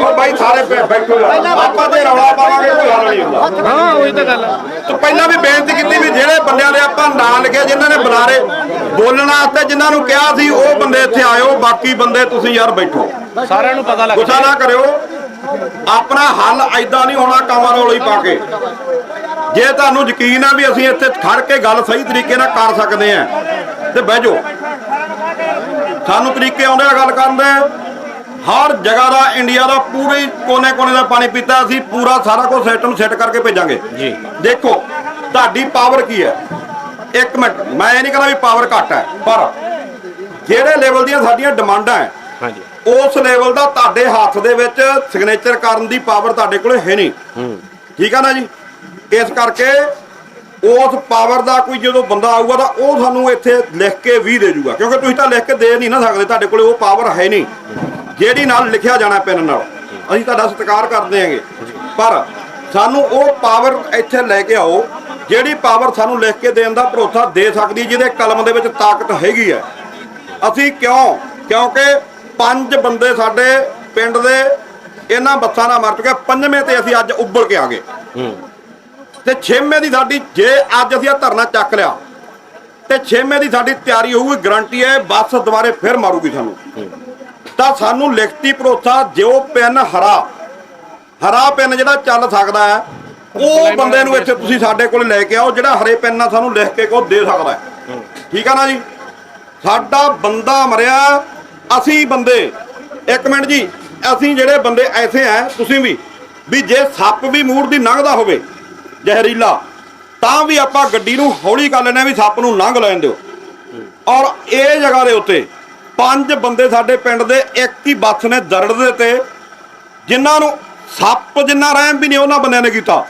D: ਉਹ ਬਾਈ ਸਾਰੇ ਬੈ- ਬੈਠੋ ਯਾਰ। ਆਪਾਂ ਤੇ ਰੌਲਾ ਪਾਵਾਂਗੇ ਕੋਈ ਹੱਲ ਨਹੀਂ ਹੁੰਦਾ।
E: ਹਾਂ ਉਹੀ ਤਾਂ ਗੱਲ
D: ਤੂੰ ਪਹਿਲਾਂ ਵੀ ਬੇਨਤੀ ਕੀਤੀ ਵੀ ਜਿਹੜੇ ਬੰਦਿਆਂ ਦੇ ਆਪਾਂ ਨਾਂ ਲਿਖੇ ਜਿਨ੍ਹਾਂ ਨੇ ਬੁਲਾਰੇ ਬੋਲਣ ਵਾਸਤੇ ਜਿਨ੍ਹਾਂ ਨੂੰ ਕਿਹਾ ਸੀ ਉਹ ਬੰਦੇ ਇੱਥੇ ਆਇਓ ਬਾਕੀ ਬੰਦੇ ਤੁਸੀਂ ਯਾਰ ਬੈਠੋ।
E: ਸਾਰਿਆਂ ਨੂੰ ਪਤਾ ਲੱਗ
D: ਗੁੱਸਾ ਨਾ ਕਰਿਓ। ਆਪਣਾ ਹੱਲ ਐਦਾਂ ਨਹੀਂ ਹੋਣਾ ਕੰਮਾਂ ਰੋਲੀ ਪਾ ਕੇ। ਜੇ ਤੁਹਾਨੂੰ ਯਕੀਨ ਆ ਵੀ ਅਸੀਂ ਇੱਥੇ ਖੜ ਕੇ ਗੱਲ ਸਹੀ ਤਰੀਕੇ ਨਾਲ ਕਰ ਸਕਦੇ ਆ ਤੇ ਬਹਿ ਜਾਓ। ਸਾਨੂੰ ਤਰੀਕੇ ਆਉਂਦੇ ਆ ਗੱਲ ਕਰਨ ਦੇ। ਹਰ ਜਗ੍ਹਾ ਦਾ ਇੰਡੀਆ ਦਾ ਪੂਰੇ ਕੋਨੇ ਕੋਨੇ ਦਾ ਪਾਣੀ ਪੀਤਾ ਅਸੀਂ ਪੂਰਾ ਸਾਰਾ ਕੁਝ ਸੈਟ ਨੂੰ ਸੈੱਟ ਕਰਕੇ ਭੇਜਾਂਗੇ।
E: ਜੀ।
D: ਦੇਖੋ ਤੁਹਾਡੀ ਪਾਵਰ ਕੀ ਹੈ? ਇੱਕ ਮਿੰਟ ਮੈਂ ਇਹ ਨਹੀਂ ਕਹਿੰਦਾ ਵੀ ਪਾਵਰ ਘੱਟ ਹੈ ਪਰ ਜਿਹੜੇ ਲੈਵਲ ਦੀਆਂ ਸਾਡੀਆਂ ਡਿਮਾਂਡਾਂ ਹੈ
E: ਹਾਂਜੀ।
D: ਉਸ ਲੈਵਲ ਦਾ ਤੁਹਾਡੇ ਹੱਥ ਦੇ ਵਿੱਚ ਸਿਗਨੇਚਰ ਕਰਨ ਦੀ ਪਾਵਰ ਤੁਹਾਡੇ ਕੋਲੇ ਹੈ ਨਹੀਂ। ਠੀਕ ਆ ਨਾ ਜੀ? ਇਸ ਕਰਕੇ ਉਸ ਪਾਵਰ ਦਾ ਕੋਈ ਜਦੋਂ ਬੰਦਾ ਆਊਗਾ ਤਾਂ ਉਹ ਸਾਨੂੰ ਇੱਥੇ ਲਿਖ ਕੇ ਵੀ ਦੇ ਜੂਗਾ ਕਿਉਂਕਿ ਤੁਸੀਂ ਤਾਂ ਲਿਖ ਕੇ ਦੇ ਨਹੀਂ ਨਾ ਸਕਦੇ ਤੁਹਾਡੇ ਕੋਲੇ ਉਹ ਪਾਵਰ ਹੈ ਨਹੀਂ। ਜਿਹੜੀ ਨਾਲ ਲਿਖਿਆ ਜਾਣਾ ਪੈਨ ਨਾਲ ਅਸੀਂ ਤੁਹਾਡਾ ਸਤਿਕਾਰ ਕਰਦੇ ਹਾਂਗੇ। ਪਰ ਸਾਨੂੰ ਉਹ ਪਾਵਰ ਇੱਥੇ ਲੈ ਕੇ ਆਓ ਜਿਹੜੀ ਪਾਵਰ ਸਾਨੂੰ ਲਿਖ ਕੇ ਦੇਣ ਦਾ ਭਰੋਸਾ ਦੇ ਸਕਦੀ ਜਿਹਦੇ ਕਲਮ ਦੇ ਵਿੱਚ ਤਾਕਤ ਹੈਗੀ ਹੈ। ਅਸੀਂ ਕਿਉਂ? ਕਿਉਂਕਿ ਪੰਜ ਬੰਦੇ ਸਾਡੇ ਪਿੰਡ ਦੇ ਇਹਨਾਂ ਬੱਸਾਂ ਨਾਲ ਮਰ ਚੁੱਕੇ ਪੰਜਵੇਂ ਤੇ ਅਸੀਂ ਅੱਜ ਉੱਬਲ ਕੇ ਆ ਗਏ। ਤੇ ਛੇਵੇਂ ਦੀ ਸਾਡੀ ਜੇ ਅੱਜ ਅਸੀਂ ਇਹ ਧਰਨਾ ਚੱਕ ਲਿਆ ਤੇ ਛੇਵੇਂ ਦੀ ਸਾਡੀ ਤਿਆਰੀ ਹੋਊਗੀ ਗਰੰਟੀ ਹੈ ਬੱਸ ਦੁਬਾਰੇ ਫਿਰ ਮਾਰੂਗੀ ਸਾਨੂੰ। ਤਾਂ ਸਾਨੂੰ ਲਿਖਤੀ ਭਰੋਸਾ ਜੋ ਪਿੰਨ ਹਰਾ ਹਰਾ ਪਿੰਨ ਜਿਹੜਾ ਚੱਲ ਸਕਦਾ ਹੈ ਉਹ ਬੰਦੇ ਨੂੰ ਇੱਥੇ ਤੁਸੀਂ ਸਾਡੇ ਕੋਲ ਲੈ ਕੇ ਆਓ, ਜਿਹੜਾ ਹਰੇ ਪਿੰਨ ਨਾਲ ਸਾਨੂੰ ਲਿਖ ਕੇ ਕੋ ਦੇ ਸਕਦਾ ਠੀਕ ਆ ਨਾ ਜੀ? ਸਾਡਾ ਬੰਦਾ ਮਰਿਆ, ਅਸੀਂ ਬੰਦੇ। ਇੱਕ ਮਿੰਟ ਜੀ, ਅਸੀਂ ਜਿਹੜੇ ਬੰਦੇ ਐਸੇ ਆ, ਤੁਸੀਂ ਵੀ ਵੀ ਜੇ ਸੱਪ ਵੀ ਮੂੜ ਦੀ ਲੰਘਦਾ ਹੋਵੇ, ਜ਼ਹਿਰੀਲਾ, ਤਾਂ ਵੀ ਆਪਾਂ ਗੱਡੀ ਨੂੰ ਹੌਲੀ ਕਰ ਲੈਣਾ ਵੀ ਸੱਪ ਨੂੰ ਲੰਘ ਲੈਣ ਦਿਓ। ਔਰ ਇਹ ਜਗ੍ਹਾ ਦੇ ਉੱਤੇ ਪੰਜ ਬੰਦੇ ਸਾਡੇ ਪਿੰਡ ਦੇ, ਇੱਕ ਹੀ ਬੱਸ ਨੇ ਦਰੜ ਦੇ ਤੇ ਜਿਨ੍ਹਾਂ ਨੂੰ ਸੱਪ ਜਿੰਨਾ ਰਹਿਮ ਵੀ ਨਹੀਂ ਉਹਨਾਂ ਬੰਦਿਆਂ ਨੇ ਕੀਤਾ।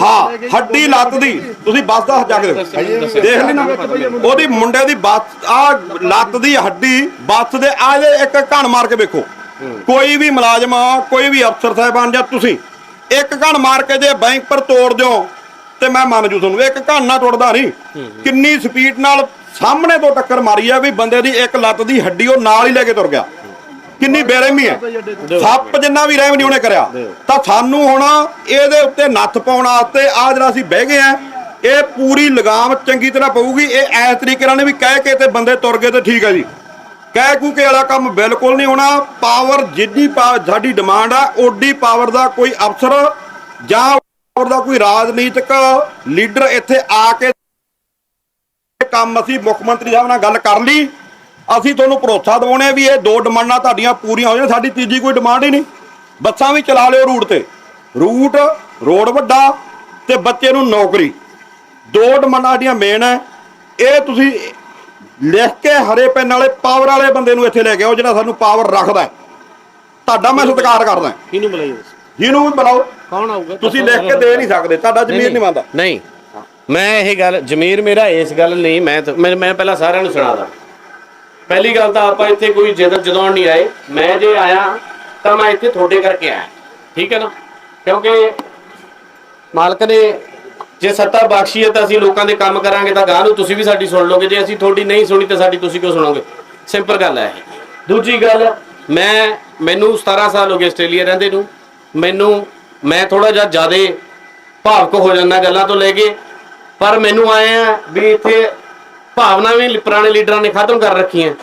D: ਹਾਂ ਹੱਡੀ ਲੱਤ ਦੀ। ਤੁਸੀਂ ਬੱਸ ਦਾ ਜਾ ਕੇ ਦੇਖੋ ਦੇਖ ਨਾ ਉਹਦੀ ਮੁੰਡੇ ਦੀ ਬੱਸ ਆ ਲੱਤ ਦੀ ਹੱਡੀ ਬੱਸ ਦੇ ਆ ਇੱਕ ਘਣ ਮਾਰ ਕੇ ਵੇਖੋ। ਕੋਈ ਵੀ ਮੁਲਾਜ਼ਮ ਕੋਈ ਵੀ ਅਫਸਰ ਸਾਹਿਬਾਨ ਜਾਂ ਤੁਸੀਂ ਇੱਕ ਘਣ ਮਾਰ ਕੇ ਜੇ ਬੈਂਕ ਪਰ ਤੋੜ ਦਿਓ ਤੇ ਮੈਂ ਮੰਨ ਜੂ ਤੁਹਾਨੂੰ ਇੱਕ ਘਣ ਨਾ ਟੁੱਟਦਾ ਨਹੀਂ। ਕਿੰਨੀ ਸਪੀਡ ਨਾਲ ਸਾਹਮਣੇ ਤੋਂ ਟੱਕਰ ਮਾਰੀ ਆ ਵੀ ਬੰਦੇ ਦੀ ਇੱਕ ਲੱਤ ਦੀ ਹੱਡੀ ਉਹ ਨਾਲ ਹੀ ਲੈ ਕੇ ਤੁਰ ਗਿਆ। ਕਿੰਨੀ ਬੇਰਹਿਮੀ ਹੈ। ਸੱਪ ਜਿੰਨਾ ਵੀ ਰਹਿਮ ਨਹੀਂ ਉਹਨੇ ਕਰਿਆ। ਤਾਂ ਸਾਨੂੰ ਹੁਣ ਇਹਦੇ ਉੱਤੇ ਨੱਥ ਪਾਉਣ ਵਾਸਤੇ ਆ ਜਿਹੜਾ ਅਸੀਂ ਬਹਿ ਗਏ ਆ ਇਹ ਪੂਰੀ ਲਗਾਮ ਚੰਗੀ ਤਰ੍ਹਾਂ ਪਊਗੀ। ਇਹ ਐਸ ਤਰੀਕੇ ਨਾਲ ਵੀ ਕਹਿ ਕੇ ਤੇ ਬੰਦੇ ਤੁਰ ਗਏ ਤੇ ਠੀਕ ਹੈ ਜੀ। ਕਹਿ ਕੂਕੇ ਵਾਲਾ ਕੰਮ ਬਿਲਕੁਲ ਨਹੀਂ ਹੋਣਾ। ਪਾਵਰ ਜਿੱਡੀ ਪਾ- ਸਾਡੀ ਡਿਮਾਂਡ ਆ, ਓਡੀ ਪਾਵਰ ਦਾ ਕੋਈ ਅਫਸਰ ਜਾਂ ਪਾਵਰ ਦਾ ਕੋਈ ਰਾਜਨੀਤਿਕ ਲੀਡਰ ਇੱਥੇ ਆ ਕੇ ਕੰਮ ਅਸੀਂ ਮੁੱਖ ਮੰਤਰੀ ਸਾਹਿਬ ਨਾਲ ਗੱਲ ਕਰ ਲਈ। ਅਸੀਂ ਤੁਹਾਨੂੰ ਭਰੋਸਾ ਦਿਵਾਉਣੇ ਵੀ ਇਹ ਦੋ ਡਿਮਾਂਡਾਂ ਤੁਹਾਡੀਆਂ ਪੂਰੀਆਂ ਹੋ ਜਾਣ ਸਾਡੀ ਤੀਜੀ ਕੋਈ ਡਿਮਾਂਡ ਹੀ ਨਹੀਂ। ਬੱਸਾਂ ਵੀ ਚਲਾ ਲਿਓ ਰੂਟ ਤੇ। ਰੂਟ ਰੋਡ ਵੱਡਾ ਤੇ ਬੱਚੇ ਨੂੰ ਨੌਕਰੀ। ਦੋ ਡਿਮਾਂਡਾਂ ਸਾਡੀਆਂ ਮੇਨ ਹੈ ਇਹ ਤੁਸੀਂ ਲਿਖ ਕੇ ਹਰੇ ਪੈਨ ਵਾਲੇ ਪਾਵਰ ਵਾਲੇ ਬੰਦੇ ਨੂੰ ਇੱਥੇ ਲੈ ਕੇ ਆਓ ਜਿਹੜਾ ਸਾਨੂੰ ਪਾਵਰ ਰੱਖਦਾ ਹੈ ਤੁਹਾਡਾ ਮੈਂ ਸਤਿਕਾਰ ਕਰਦਾ
E: ਕਿਹਨੂੰ ਬੁਲਾਈਏ
D: ਜਿਹਨੂੰ ਵੀ ਬੁਲਾਓ।
E: ਕੌਣ ਆਊਗਾ?
D: ਤੁਸੀਂ ਲਿਖ ਕੇ ਦੇ ਨਹੀਂ ਸਕਦੇ। ਤੁਹਾਡਾ ਜ਼ਮੀਰ ਨਹੀਂ ਮੰਨਦਾ
E: ਨਹੀਂ ਮੈਂ ਇਹ ਗੱਲ ਜ਼ਮੀਰ ਮੇਰਾ ਇਸ ਗੱਲ ਨਹੀਂ ਮੈਂ ਮੈਂ ਪਹਿਲਾਂ ਸਾਰਿਆਂ ਨੂੰ ਸੁਣਾਦਾ ਪਹਿਲੀ ਗੱਲ ਤਾਂ ਆਪਾਂ ਇੱਥੇ ਕੋਈ ਜਿੱਦ ਜਦਾਉਣ ਨਹੀਂ ਆਏ, ਮੈਂ ਜੇ ਆਇਆ ਤਾਂ ਮੈਂ ਇੱਥੇ ਤੁਹਾਡੇ ਕਰਕੇ ਆਇਆ। ਠੀਕ ਹੈ ਨਾ? ਕਿਉਂਕਿ ਮਾਲਕ ਨੇ ਜੇ ਸੱਤਾ ਬਖਸ਼ੀ ਹੈ ਤਾਂ ਅਸੀਂ ਲੋਕਾਂ ਦੇ ਕੰਮ ਕਰਾਂਗੇ ਤਾਂ ਗਾਂ ਨੂੰ ਤੁਸੀਂ ਵੀ ਸਾਡੀ ਸੁਣ ਲਓਗੇ, ਜੇ ਅਸੀਂ ਤੁਹਾਡੀ ਨਹੀਂ ਸੁਣੀ ਤਾਂ ਸਾਡੀ ਤੁਸੀਂ ਕਿਉਂ ਸੁਣੋਗੇ? ਸਿੰਪਲ ਗੱਲ ਹੈ ਇਹ। ਦੂਜੀ ਗੱਲ, ਮੈਂ, ਮੈਨੂੰ 17 ਸਾਲ ਹੋ ਗਏ ਆਸਟ੍ਰੇਲੀਆ ਰਹਿੰਦੇ ਨੂੰ। ਮੈਨੂੰ, ਮੈਂ ਥੋੜਾ ਜਿਹਾ ਜ਼ਿਆਦਾ ਭਾਵਕ ਹੋ ਜਾਂਦਾ ਗੱਲਾਂ ਤੋਂ ਲੈ ਕੇ, ਪਰ ਮੈਨੂੰ ਆਏ ਆ ਵੀ ਇੱਥੇ ਭਾਵਨਾ ਵੀ ਪੁਰਾਣੇ ਲੀਡਰਾਂ ਨੇ ਖਤਮ ਕਰ ਰੱਖੀਆਂ।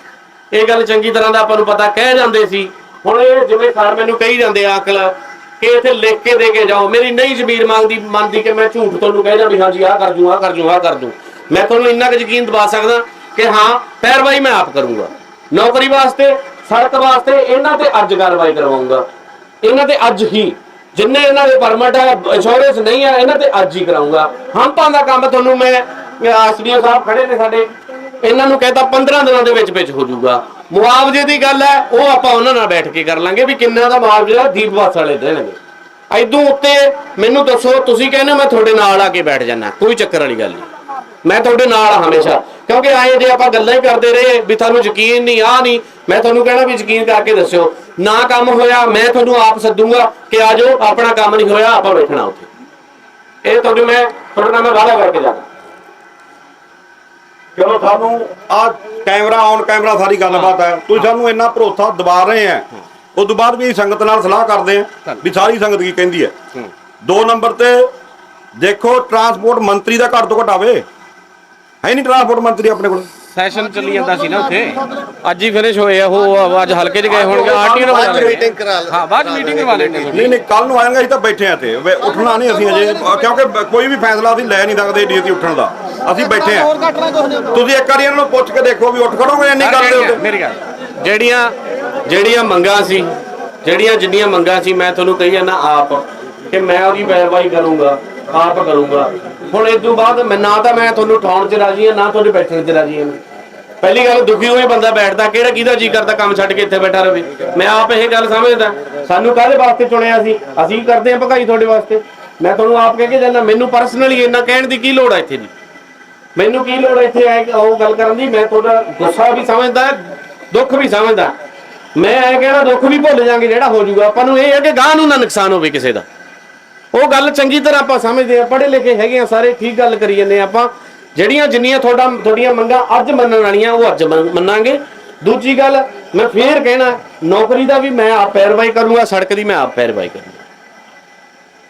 E: ਇਹ ਗੱਲ ਚੰਗੀ ਤਰ੍ਹਾਂ ਦਾ ਆਪਾਂ ਨੂੰ ਪਤਾ ਕਹਿ ਜਾਂਦੇ ਸੀ। ਹੁਣ ਇਹ ਜਿਵੇਂ ਸਰ ਮੈਨੂੰ ਕਹੀ ਜਾਂਦੇ ਆ, ਅੰਕਲ, ਕਿ ਇੱਥੇ ਲਿਖ ਕੇ ਦੇ ਕੇ ਜਾਓ। ਮੇਰੀ ਨਹੀਂ ਜ਼ਮੀਰ ਮੰਗਦੀ ਮੰਨਦੀ ਕਿ ਮੈਂ ਝੂਠ ਤੁਹਾਨੂੰ ਕਹਿ ਜਾਂ ਵੀ ਹਾਂਜੀ, ਆਹ ਕਰ ਜੂ ਆਹ ਕਰ ਜੂ ਆਹ ਕਰ ਦੂੰ। ਮੈਂ ਤੁਹਾਨੂੰ ਇੰਨਾ ਕੁ ਯਕੀਨ ਦਿਵਾ ਸਕਦਾ ਕਿ ਹਾਂ, ਪੈਰਵਾਈ ਮੈਂ ਆਪ ਕਰੂੰਗਾ। ਨੌਕਰੀ ਵਾਸਤੇ, ਸੜਕ ਵਾਸਤੇ ਇਹਨਾਂ ਤੇ ਅੱਜ ਕਾਰਵਾਈ ਕਰਵਾਉਂਗਾ। ਇਹਨਾਂ ਤੇ ਅੱਜ ਹੀ। ਜਿੰਨੇ ਇਹਨਾਂ ਦੇ ਪਰਮਿਟ ਹੈ ਇੰਸ਼ੋਰੈਂਸ ਨਹੀਂ ਹੈ ਇਹਨਾਂ ਤੇ ਅੱਜ ਹੀ ਕਰਾਉਂਗਾ। ਹੰਪਾਂ ਦਾ ਕੰਮ ਤੁਹਾਨੂੰ ਮੈਂ ਆਸਡੀਓ ਸਾਹਿਬ ਖੜੇ ਨੇ ਸਾਡੇ। ਇਹਨਾਂ ਨੂੰ ਕਹਿੰਦਾ 15 ਦਿਨਾਂ ਦੇ ਵਿੱਚ ਵਿੱਚ ਹੋ ਜਾਊਗਾ ਮੁਆਵਜ਼ੇ ਦੀ ਗੱਲ ਹੈ, ਉਹ ਆਪਾਂ ਉਹਨਾਂ ਨਾਲ ਬੈਠ ਕੇ ਕਰ ਲਾਂਗੇ ਵੀ ਕਿੰਨਾ ਦਾ ਮੁਆਵਜ਼ਾ ਦੀਪ ਵਾਸ ਵਾਲੇ ਦੇਣਗੇ। ਐਦੋਂ ਉੱਤੇ ਮੈਨੂੰ ਦੱਸੋ, ਤੁਸੀਂ ਕਹਿੰਦੇ ਹੋ ਮੈਂ ਤੁਹਾਡੇ ਨਾਲ ਆ ਕੇ ਬੈਠ ਜਾਣਾ ਕੋਈ ਚੱਕਰ ਵਾਲੀ ਗੱਲ ਨਹੀਂ। ਮੈਂ ਤੁਹਾਡੇ ਨਾਲ ਆ ਹਮੇਸ਼ਾ, ਕਿਉਂਕਿ ਆਏ ਜੇ ਆਪਾਂ ਗੱਲਾਂ ਹੀ ਕਰਦੇ ਰਹੇ ਵੀ ਤੁਹਾਨੂੰ ਯਕੀਨ ਨਹੀਂ ਆ ਨਹੀਂ, ਮੈਂ ਤੁਹਾਨੂੰ ਕਹਿਣਾ ਵੀ ਯਕੀਨ ਕਰਕੇ ਦੱਸਿਓ। ਨਾ ਕੰਮ ਹੋਇਆ, ਮੈਂ ਤੁਹਾਨੂੰ ਆਪ ਸੱਦੂਗਾ ਕਿ ਆ ਜਾਓ, ਆਪਣਾ ਕੰਮ ਨਹੀਂ ਹੋਇਆ, ਆਪਾਂ ਬੈਠਣਾ ਉੱਥੇ। ਇਹ ਤੁਹਾਨੂੰ ਮੈਂ, ਤੁਹਾਡੇ ਨਾਲ ਮੈਂ ਵਾਅਦਾ ਕਰਕੇ ਜਾਣਾ
D: ਚਲੋ ਸਾਨੂੰ ਆ ਕੈਮਰਾ ਔਨ ਕੈਮਰਾ ਸਾਰੀ ਗੱਲਬਾਤ ਹੈ। ਤੁਸੀਂ ਸਾਨੂੰ ਇੰਨਾ ਭਰੋਸਾ ਦਿਵਾ ਰਹੇ ਆ ਉਸ ਤੋਂ ਬਾਅਦ ਵੀ ਸੰਗਤ ਨਾਲ ਸਲਾਹ ਕਰਦੇ ਆ ਵੀ ਸਾਰੀ ਸੰਗਤ ਕੀ ਕਹਿੰਦੀ ਹੈ। ਦੋ ਨੰਬਰ ਤੇ ਦੇਖੋ ਟਰਾਂਸਪੋਰਟ ਮੰਤਰੀ ਦਾ ਘੱਟ ਤੋਂ ਘੱਟ ਆਵੇ। ਹੈ ਨਹੀਂ ਟਰਾਂਸਪੋਰਟ ਮੰਤਰੀ ਆਪਣੇ ਕੋਲ?
B: ਸੈਸ਼ਨ ਚੱਲੀ ਜਾਂਦਾ ਸੀ ਨਾ ਉੱਥੇ। ਅੱਜ ਹੀ ਫਿਨਿਸ਼ ਹੋਏ ਆ ਉਹ ਅੱਜ ਹਲਕੇ 'ਚ ਗਏ ਹੋਣਗੇ ਆਰਟੀਓ ਨਾਲ ਲੈਣਗੇ। ਹਾਂ ਬਾਅਦ ਮੀਟਿੰਗ ਕਰਵਾ ਲੈਣਗੇ
D: ਨਹੀਂ ਨਹੀਂ ਕੱਲ ਨੂੰ ਆਏਗਾ ਅਸੀਂ ਤਾਂ ਬੈਠੇ ਆ ਤੇ ਉੱਠਣਾ ਨਹੀਂ ਅਸੀਂ ਅਜੇ ਕਿਉਂਕਿ ਕੋਈ ਵੀ ਫੈਸਲਾ ਅਸੀਂ ਲੈ ਨਹੀਂ ਸਕਦੇ ਡੀਸੀ ਉੱਠਣ ਦਾ। ਅਸੀਂ ਬੈਠੇ ਆ ਤੁਸੀਂ ਇੱਕ ਵਾਰੀ ਇਹਨਾਂ ਨੂੰ ਪੁੱਛ ਕੇ ਦੇਖੋ ਵੀ ਉੱਠ ਖੜੋਗੇ ਇੰਨੀ ਗੱਲ ਦੇ ਉੱਤੇ
B: ਮੇਰੀ ਗੱਲ।
E: ਜਿਹੜੀਆਂ ਜਿਹੜੀਆਂ ਮੰਗਾਂ ਸੀ ਜਿਹੜੀਆਂ ਜਿੰਨੀਆਂ ਮੰਗਾਂ ਸੀ ਮੈਂ ਤੁਹਾਨੂੰ ਕਹੀ ਜਾਂਦਾ ਆਪ ਕਿ ਮੈਂ ਉਹਦੀ ਪੈਰਵਾਈ ਕਰੂੰਗਾ ਆਪ ਕਰੂੰਗਾ। ਹੁਣ ਇਸ ਤੋਂ ਬਾਅਦ ਮੈਂ ਨਾ ਤਾਂ ਮੈਂ ਤੁਹਾਨੂੰ ਉਠਾਉਣ 'ਚ ਰਾਜੀ ਹਾਂ ਨਾ ਤੁਹਾਡੇ ਬੈਠਣ 'ਚ ਰਾਜੀ ਹਾਂ। ਪਹਿਲੀ ਗੱਲ ਦੁਖੀ ਹੋਏ ਬੰਦਾ ਬੈਠਦਾ ਕਿਹੜਾ ਕਿਹਦਾ ਜੀ ਕਰਦਾ ਕੰਮ ਛੱਡ ਕੇ ਇੱਥੇ ਬੈਠਾ ਰਵੇ? ਮੈਂ ਆਪ ਇਹ ਗੱਲ ਸਮਝਦਾ। ਸਾਨੂੰ ਕਾਹਦੇ ਵਾਸਤੇ ਚੁਣਿਆ ਸੀ? ਅਸੀਂ ਕਰਦੇ ਹਾਂ ਭਗਾਈ ਤੁਹਾਡੇ ਵਾਸਤੇ। ਮੈਂ ਤੁਹਾਨੂੰ ਆਪ ਕਹਿ ਕੇ ਜਾਂਦਾ ਮੈਨੂੰ ਪਰਸਨਲੀ ਇੰਨਾ ਕਹਿਣ ਦੀ ਕੀ ਲੋੜ ਹੈ ਇੱਥੇ ਦੀ? ਮੈਨੂੰ ਕੀ ਲੋੜ ਹੈ ਇੱਥੇ ਆ ਉਹ ਗੱਲ ਕਰਨ ਦੀ? ਮੈਂ ਤੁਹਾਡਾ ਗੁੱਸਾ ਵੀ ਸਮਝਦਾ, ਦੁੱਖ ਵੀ ਸਮਝਦਾ। ਮੈਂ ਇਹ ਕਹਿਣਾ, ਦੁੱਖ ਵੀ ਭੁੱਲ ਜਾਾਂਗੇ ਜਿਹੜਾ ਹੋ ਜਾਊਗਾ। ਆਪਾਂ ਨੂੰ ਇਹ ਹੈ ਕਿ ਗਾਹ ਨੂੰ ਨਾ ਨੁਕਸਾਨ ਹੋਵੇ ਕਿਸੇ ਦਾ। ਉਹ ਗੱਲ ਚੰਗੀ ਤਰ੍ਹਾਂ ਆਪਾਂ ਸਮਝਦੇ ਆ ਪੜ੍ਹੇ ਲਿਖੇ ਹੈਗੇ ਆ ਸਾਰੇ, ਠੀਕ ਗੱਲ ਕਰੀ ਜਾਂਦੇ ਆ ਆਪਾਂ। ਜਿਹੜੀਆਂ ਜਿੰਨੀਆਂ ਤੁਹਾਡਾ, ਤੁਹਾਡੀਆਂ ਮੰਗਾਂ ਅੱਜ ਮੰਨਣ ਵਾਲੀਆਂ, ਉਹ ਅੱਜ ਮੰਨਾਂਗੇ। ਦੂਜੀ ਗੱਲ, ਮੈਂ ਫੇਰ ਕਹਿਣਾ, ਨੌਕਰੀ ਦਾ ਵੀ ਮੈਂ ਆਪ ਪੈਰਵਾਈ ਕਰੂੰਗਾ, ਸੜਕ ਦੀ ਮੈਂ ਆਪ ਪੈਰਵਾਈ ਕਰੂੰਗਾ।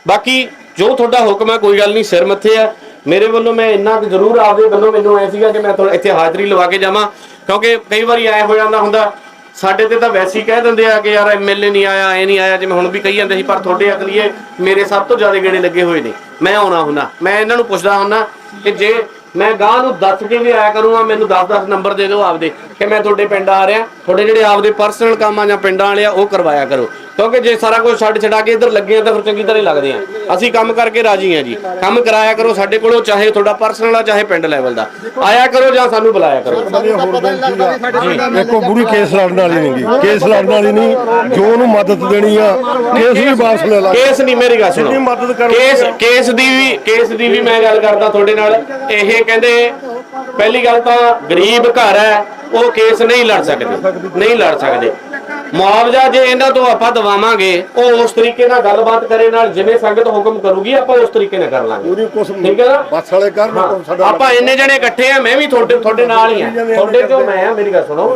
E: ਬਾਕੀ ਜੋ ਤੁਹਾਡਾ ਹੁਕਮ ਹੈ, ਕੋਈ ਗੱਲ ਨਹੀਂ, ਸਿਰ ਮੱਥੇ ਆ ਮੇਰੇ ਵੱਲੋਂ ਮੈਂ ਇੰਨਾ ਕੁ ਜ਼ਰੂਰ ਆਪਦੇ ਵੱਲੋਂ ਮੈਨੂੰ ਐ ਸੀਗਾ ਕਿ ਮੈਂ ਥੋੜਾ ਇੱਥੇ ਹਾਜ਼ਰੀ ਲਵਾ ਕੇ ਜਾਵਾਂ। ਕਿਉਂਕਿ ਕਈ ਵਾਰੀ ਐ ਹੋ ਜਾਂਦਾ ਹੁੰਦਾ, ਸਾਡੇ ਤੇ ਤਾਂ ਵੈਸੇ ਹੀ ਕਹਿ ਦਿੰਦੇ ਆ ਕਿ ਯਾਰ ਐਮਐਲਏ ਨਹੀਂ ਆਇਆ ਐ ਨਹੀਂ ਆਇਆ, ਜਿਵੇਂ ਹੁਣ ਵੀ ਕਹੀ ਜਾਂਦੇ ਸੀ, ਪਰ ਤੁਹਾਡੇ ਅਕਲੀਏ ਮੇਰੇ ਸਭ ਤੋਂ ਜ਼ਿਆਦਾ ਗੇੜੇ ਲੱਗੇ ਹੋਏ ਨੇ। ਮੈਂ ਆਉਣਾ ਹੁੰਦਾ, ਮੈਂ ਇਹਨਾਂ ਨੂੰ ਪੁੱਛਦਾ ਹੁੰਦਾ ਕਿ ਜੇ ਮੈਂ ਗਾਂ ਨੂੰ ਦੱਸ ਕੇ ਵੀ ਆਇਆ ਕਰੂੰਗਾ, ਮੈਨੂੰ 10-10 ਨੰਬਰ ਦੇ ਦਿਓ ਆਪਦੇ, ਕਿ ਮੈਂ ਤੁਹਾਡੇ ਪਿੰਡ ਆ ਰਿਹਾ, ਤੁਹਾਡੇ ਜਿਹੜੇ ਆਪਦੇ ਪਰਸਨਲ ਕੰਮ ਆ ਜਾਂ ਪਿੰਡਾਂ ਵਾਲੇ ਆ, ਉਹ ਕਰਵਾਇਆ ਕਰੋ। ਕਿਉਂਕਿ ਜੇ ਸਾਰਾ ਕੁਝ ਛੱਡ ਛਡਾ ਕੇ ਇੱਧਰ ਲੱਗੇ ਆ ਤਾਂ ਫਿਰ ਚੰਗੀ ਤਰ੍ਹਾਂ ਹੀ ਲੱਗਦੇ ਆ। ਅਸੀਂ ਕੰਮ ਕਰਕੇ ਰਾਜੀ ਆ ਜੀ। ਕੰਮ ਕਰਾਇਆ ਕਰੋ ਸਾਡੇ ਕੋਲੋਂ ਚਾਹੇ ਤੁਹਾਡਾ ਪਰਸਨਲ ਆ ਚਾਹੇ ਪਿੰਡ ਲੈਵਲ ਦਾ। ਆਇਆ ਕਰੋ ਜਾਂ ਸਾਨੂੰ ਬੁਲਾਇਆ ਕਰੋ।
H: ਦੇਖੋ ਬੁੜੀ ਕੇਸ ਲੜਨ ਵਾਲੀ ਨਹੀਂ ਗੀ। ਕੇਸ ਲੜਨ ਵਾਲੀ ਨਹੀਂ। ਜੋ ਉਹਨੂੰ ਮਦਦ ਦੇਣੀ ਆ ਕੇਸ ਵੀ ਵਾਪਸ ਲੈ ਲਾ।
E: ਕੇਸ ਨਹੀਂ ਮੇਰੀ ਗੱਲ ਸੁਣੋ।
H: ਮਦਦ
E: ਕੇਸ। ਕੇਸ ਦੀ ਵੀ ਕੇਸ ਦੀ ਵੀ ਮੈਂ ਗੱਲ ਕਰਦਾ ਤੁਹਾਡੇ ਨਾਲ। ਇਹ ਕਹਿੰਦੇ ਪਹਿਲੀ ਗੱਲ ਤਾਂ ਗਰੀਬ ਘਰ ਹੈ ਉਹ ਕੇਸ ਨਹੀਂ ਲੜ ਸਕਦੇ। ਨਹੀਂ ਲੜ ਸਕਦੇ। ਮੁਆਵਜ਼ਾ ਜੇ ਇਹਨਾਂ ਤੋਂ ਆਪਾਂ ਦਵਾਵਾਂਗੇ ਉਹ ਉਸ ਤਰੀਕੇ ਨਾਲ ਗੱਲਬਾਤ ਕਰੇ ਨਾਲ ਜਿਵੇਂ ਸੰਗਤ ਹੁਕਮ ਕਰੂਗੀ ਆਪਾਂ ਉਸ ਤਰੀਕੇ ਨਾਲ ਕਰ ਲਾਂਗੇ।
H: ਪੂਰੀ ਕੁਛ
E: ਠੀਕ ਹੈ ਨਾ?
H: ਬੱਸ ਵਾਲੇ ਕਰਨ ਸਾਡਾ
E: ਆਪਾਂ ਇੰਨੇ ਜਣੇ ਇਕੱਠੇ ਆ ਮੈਂ ਵੀ ਤੁਹਾਡੇ ਤੁਹਾਡੇ ਨਾਲ ਹੀ ਆ। ਤੁਹਾਡੇ ਚੋਂ ਮੈਂ ਆ ਮੇਰੀ ਗੱਲ ਸੁਣੋ।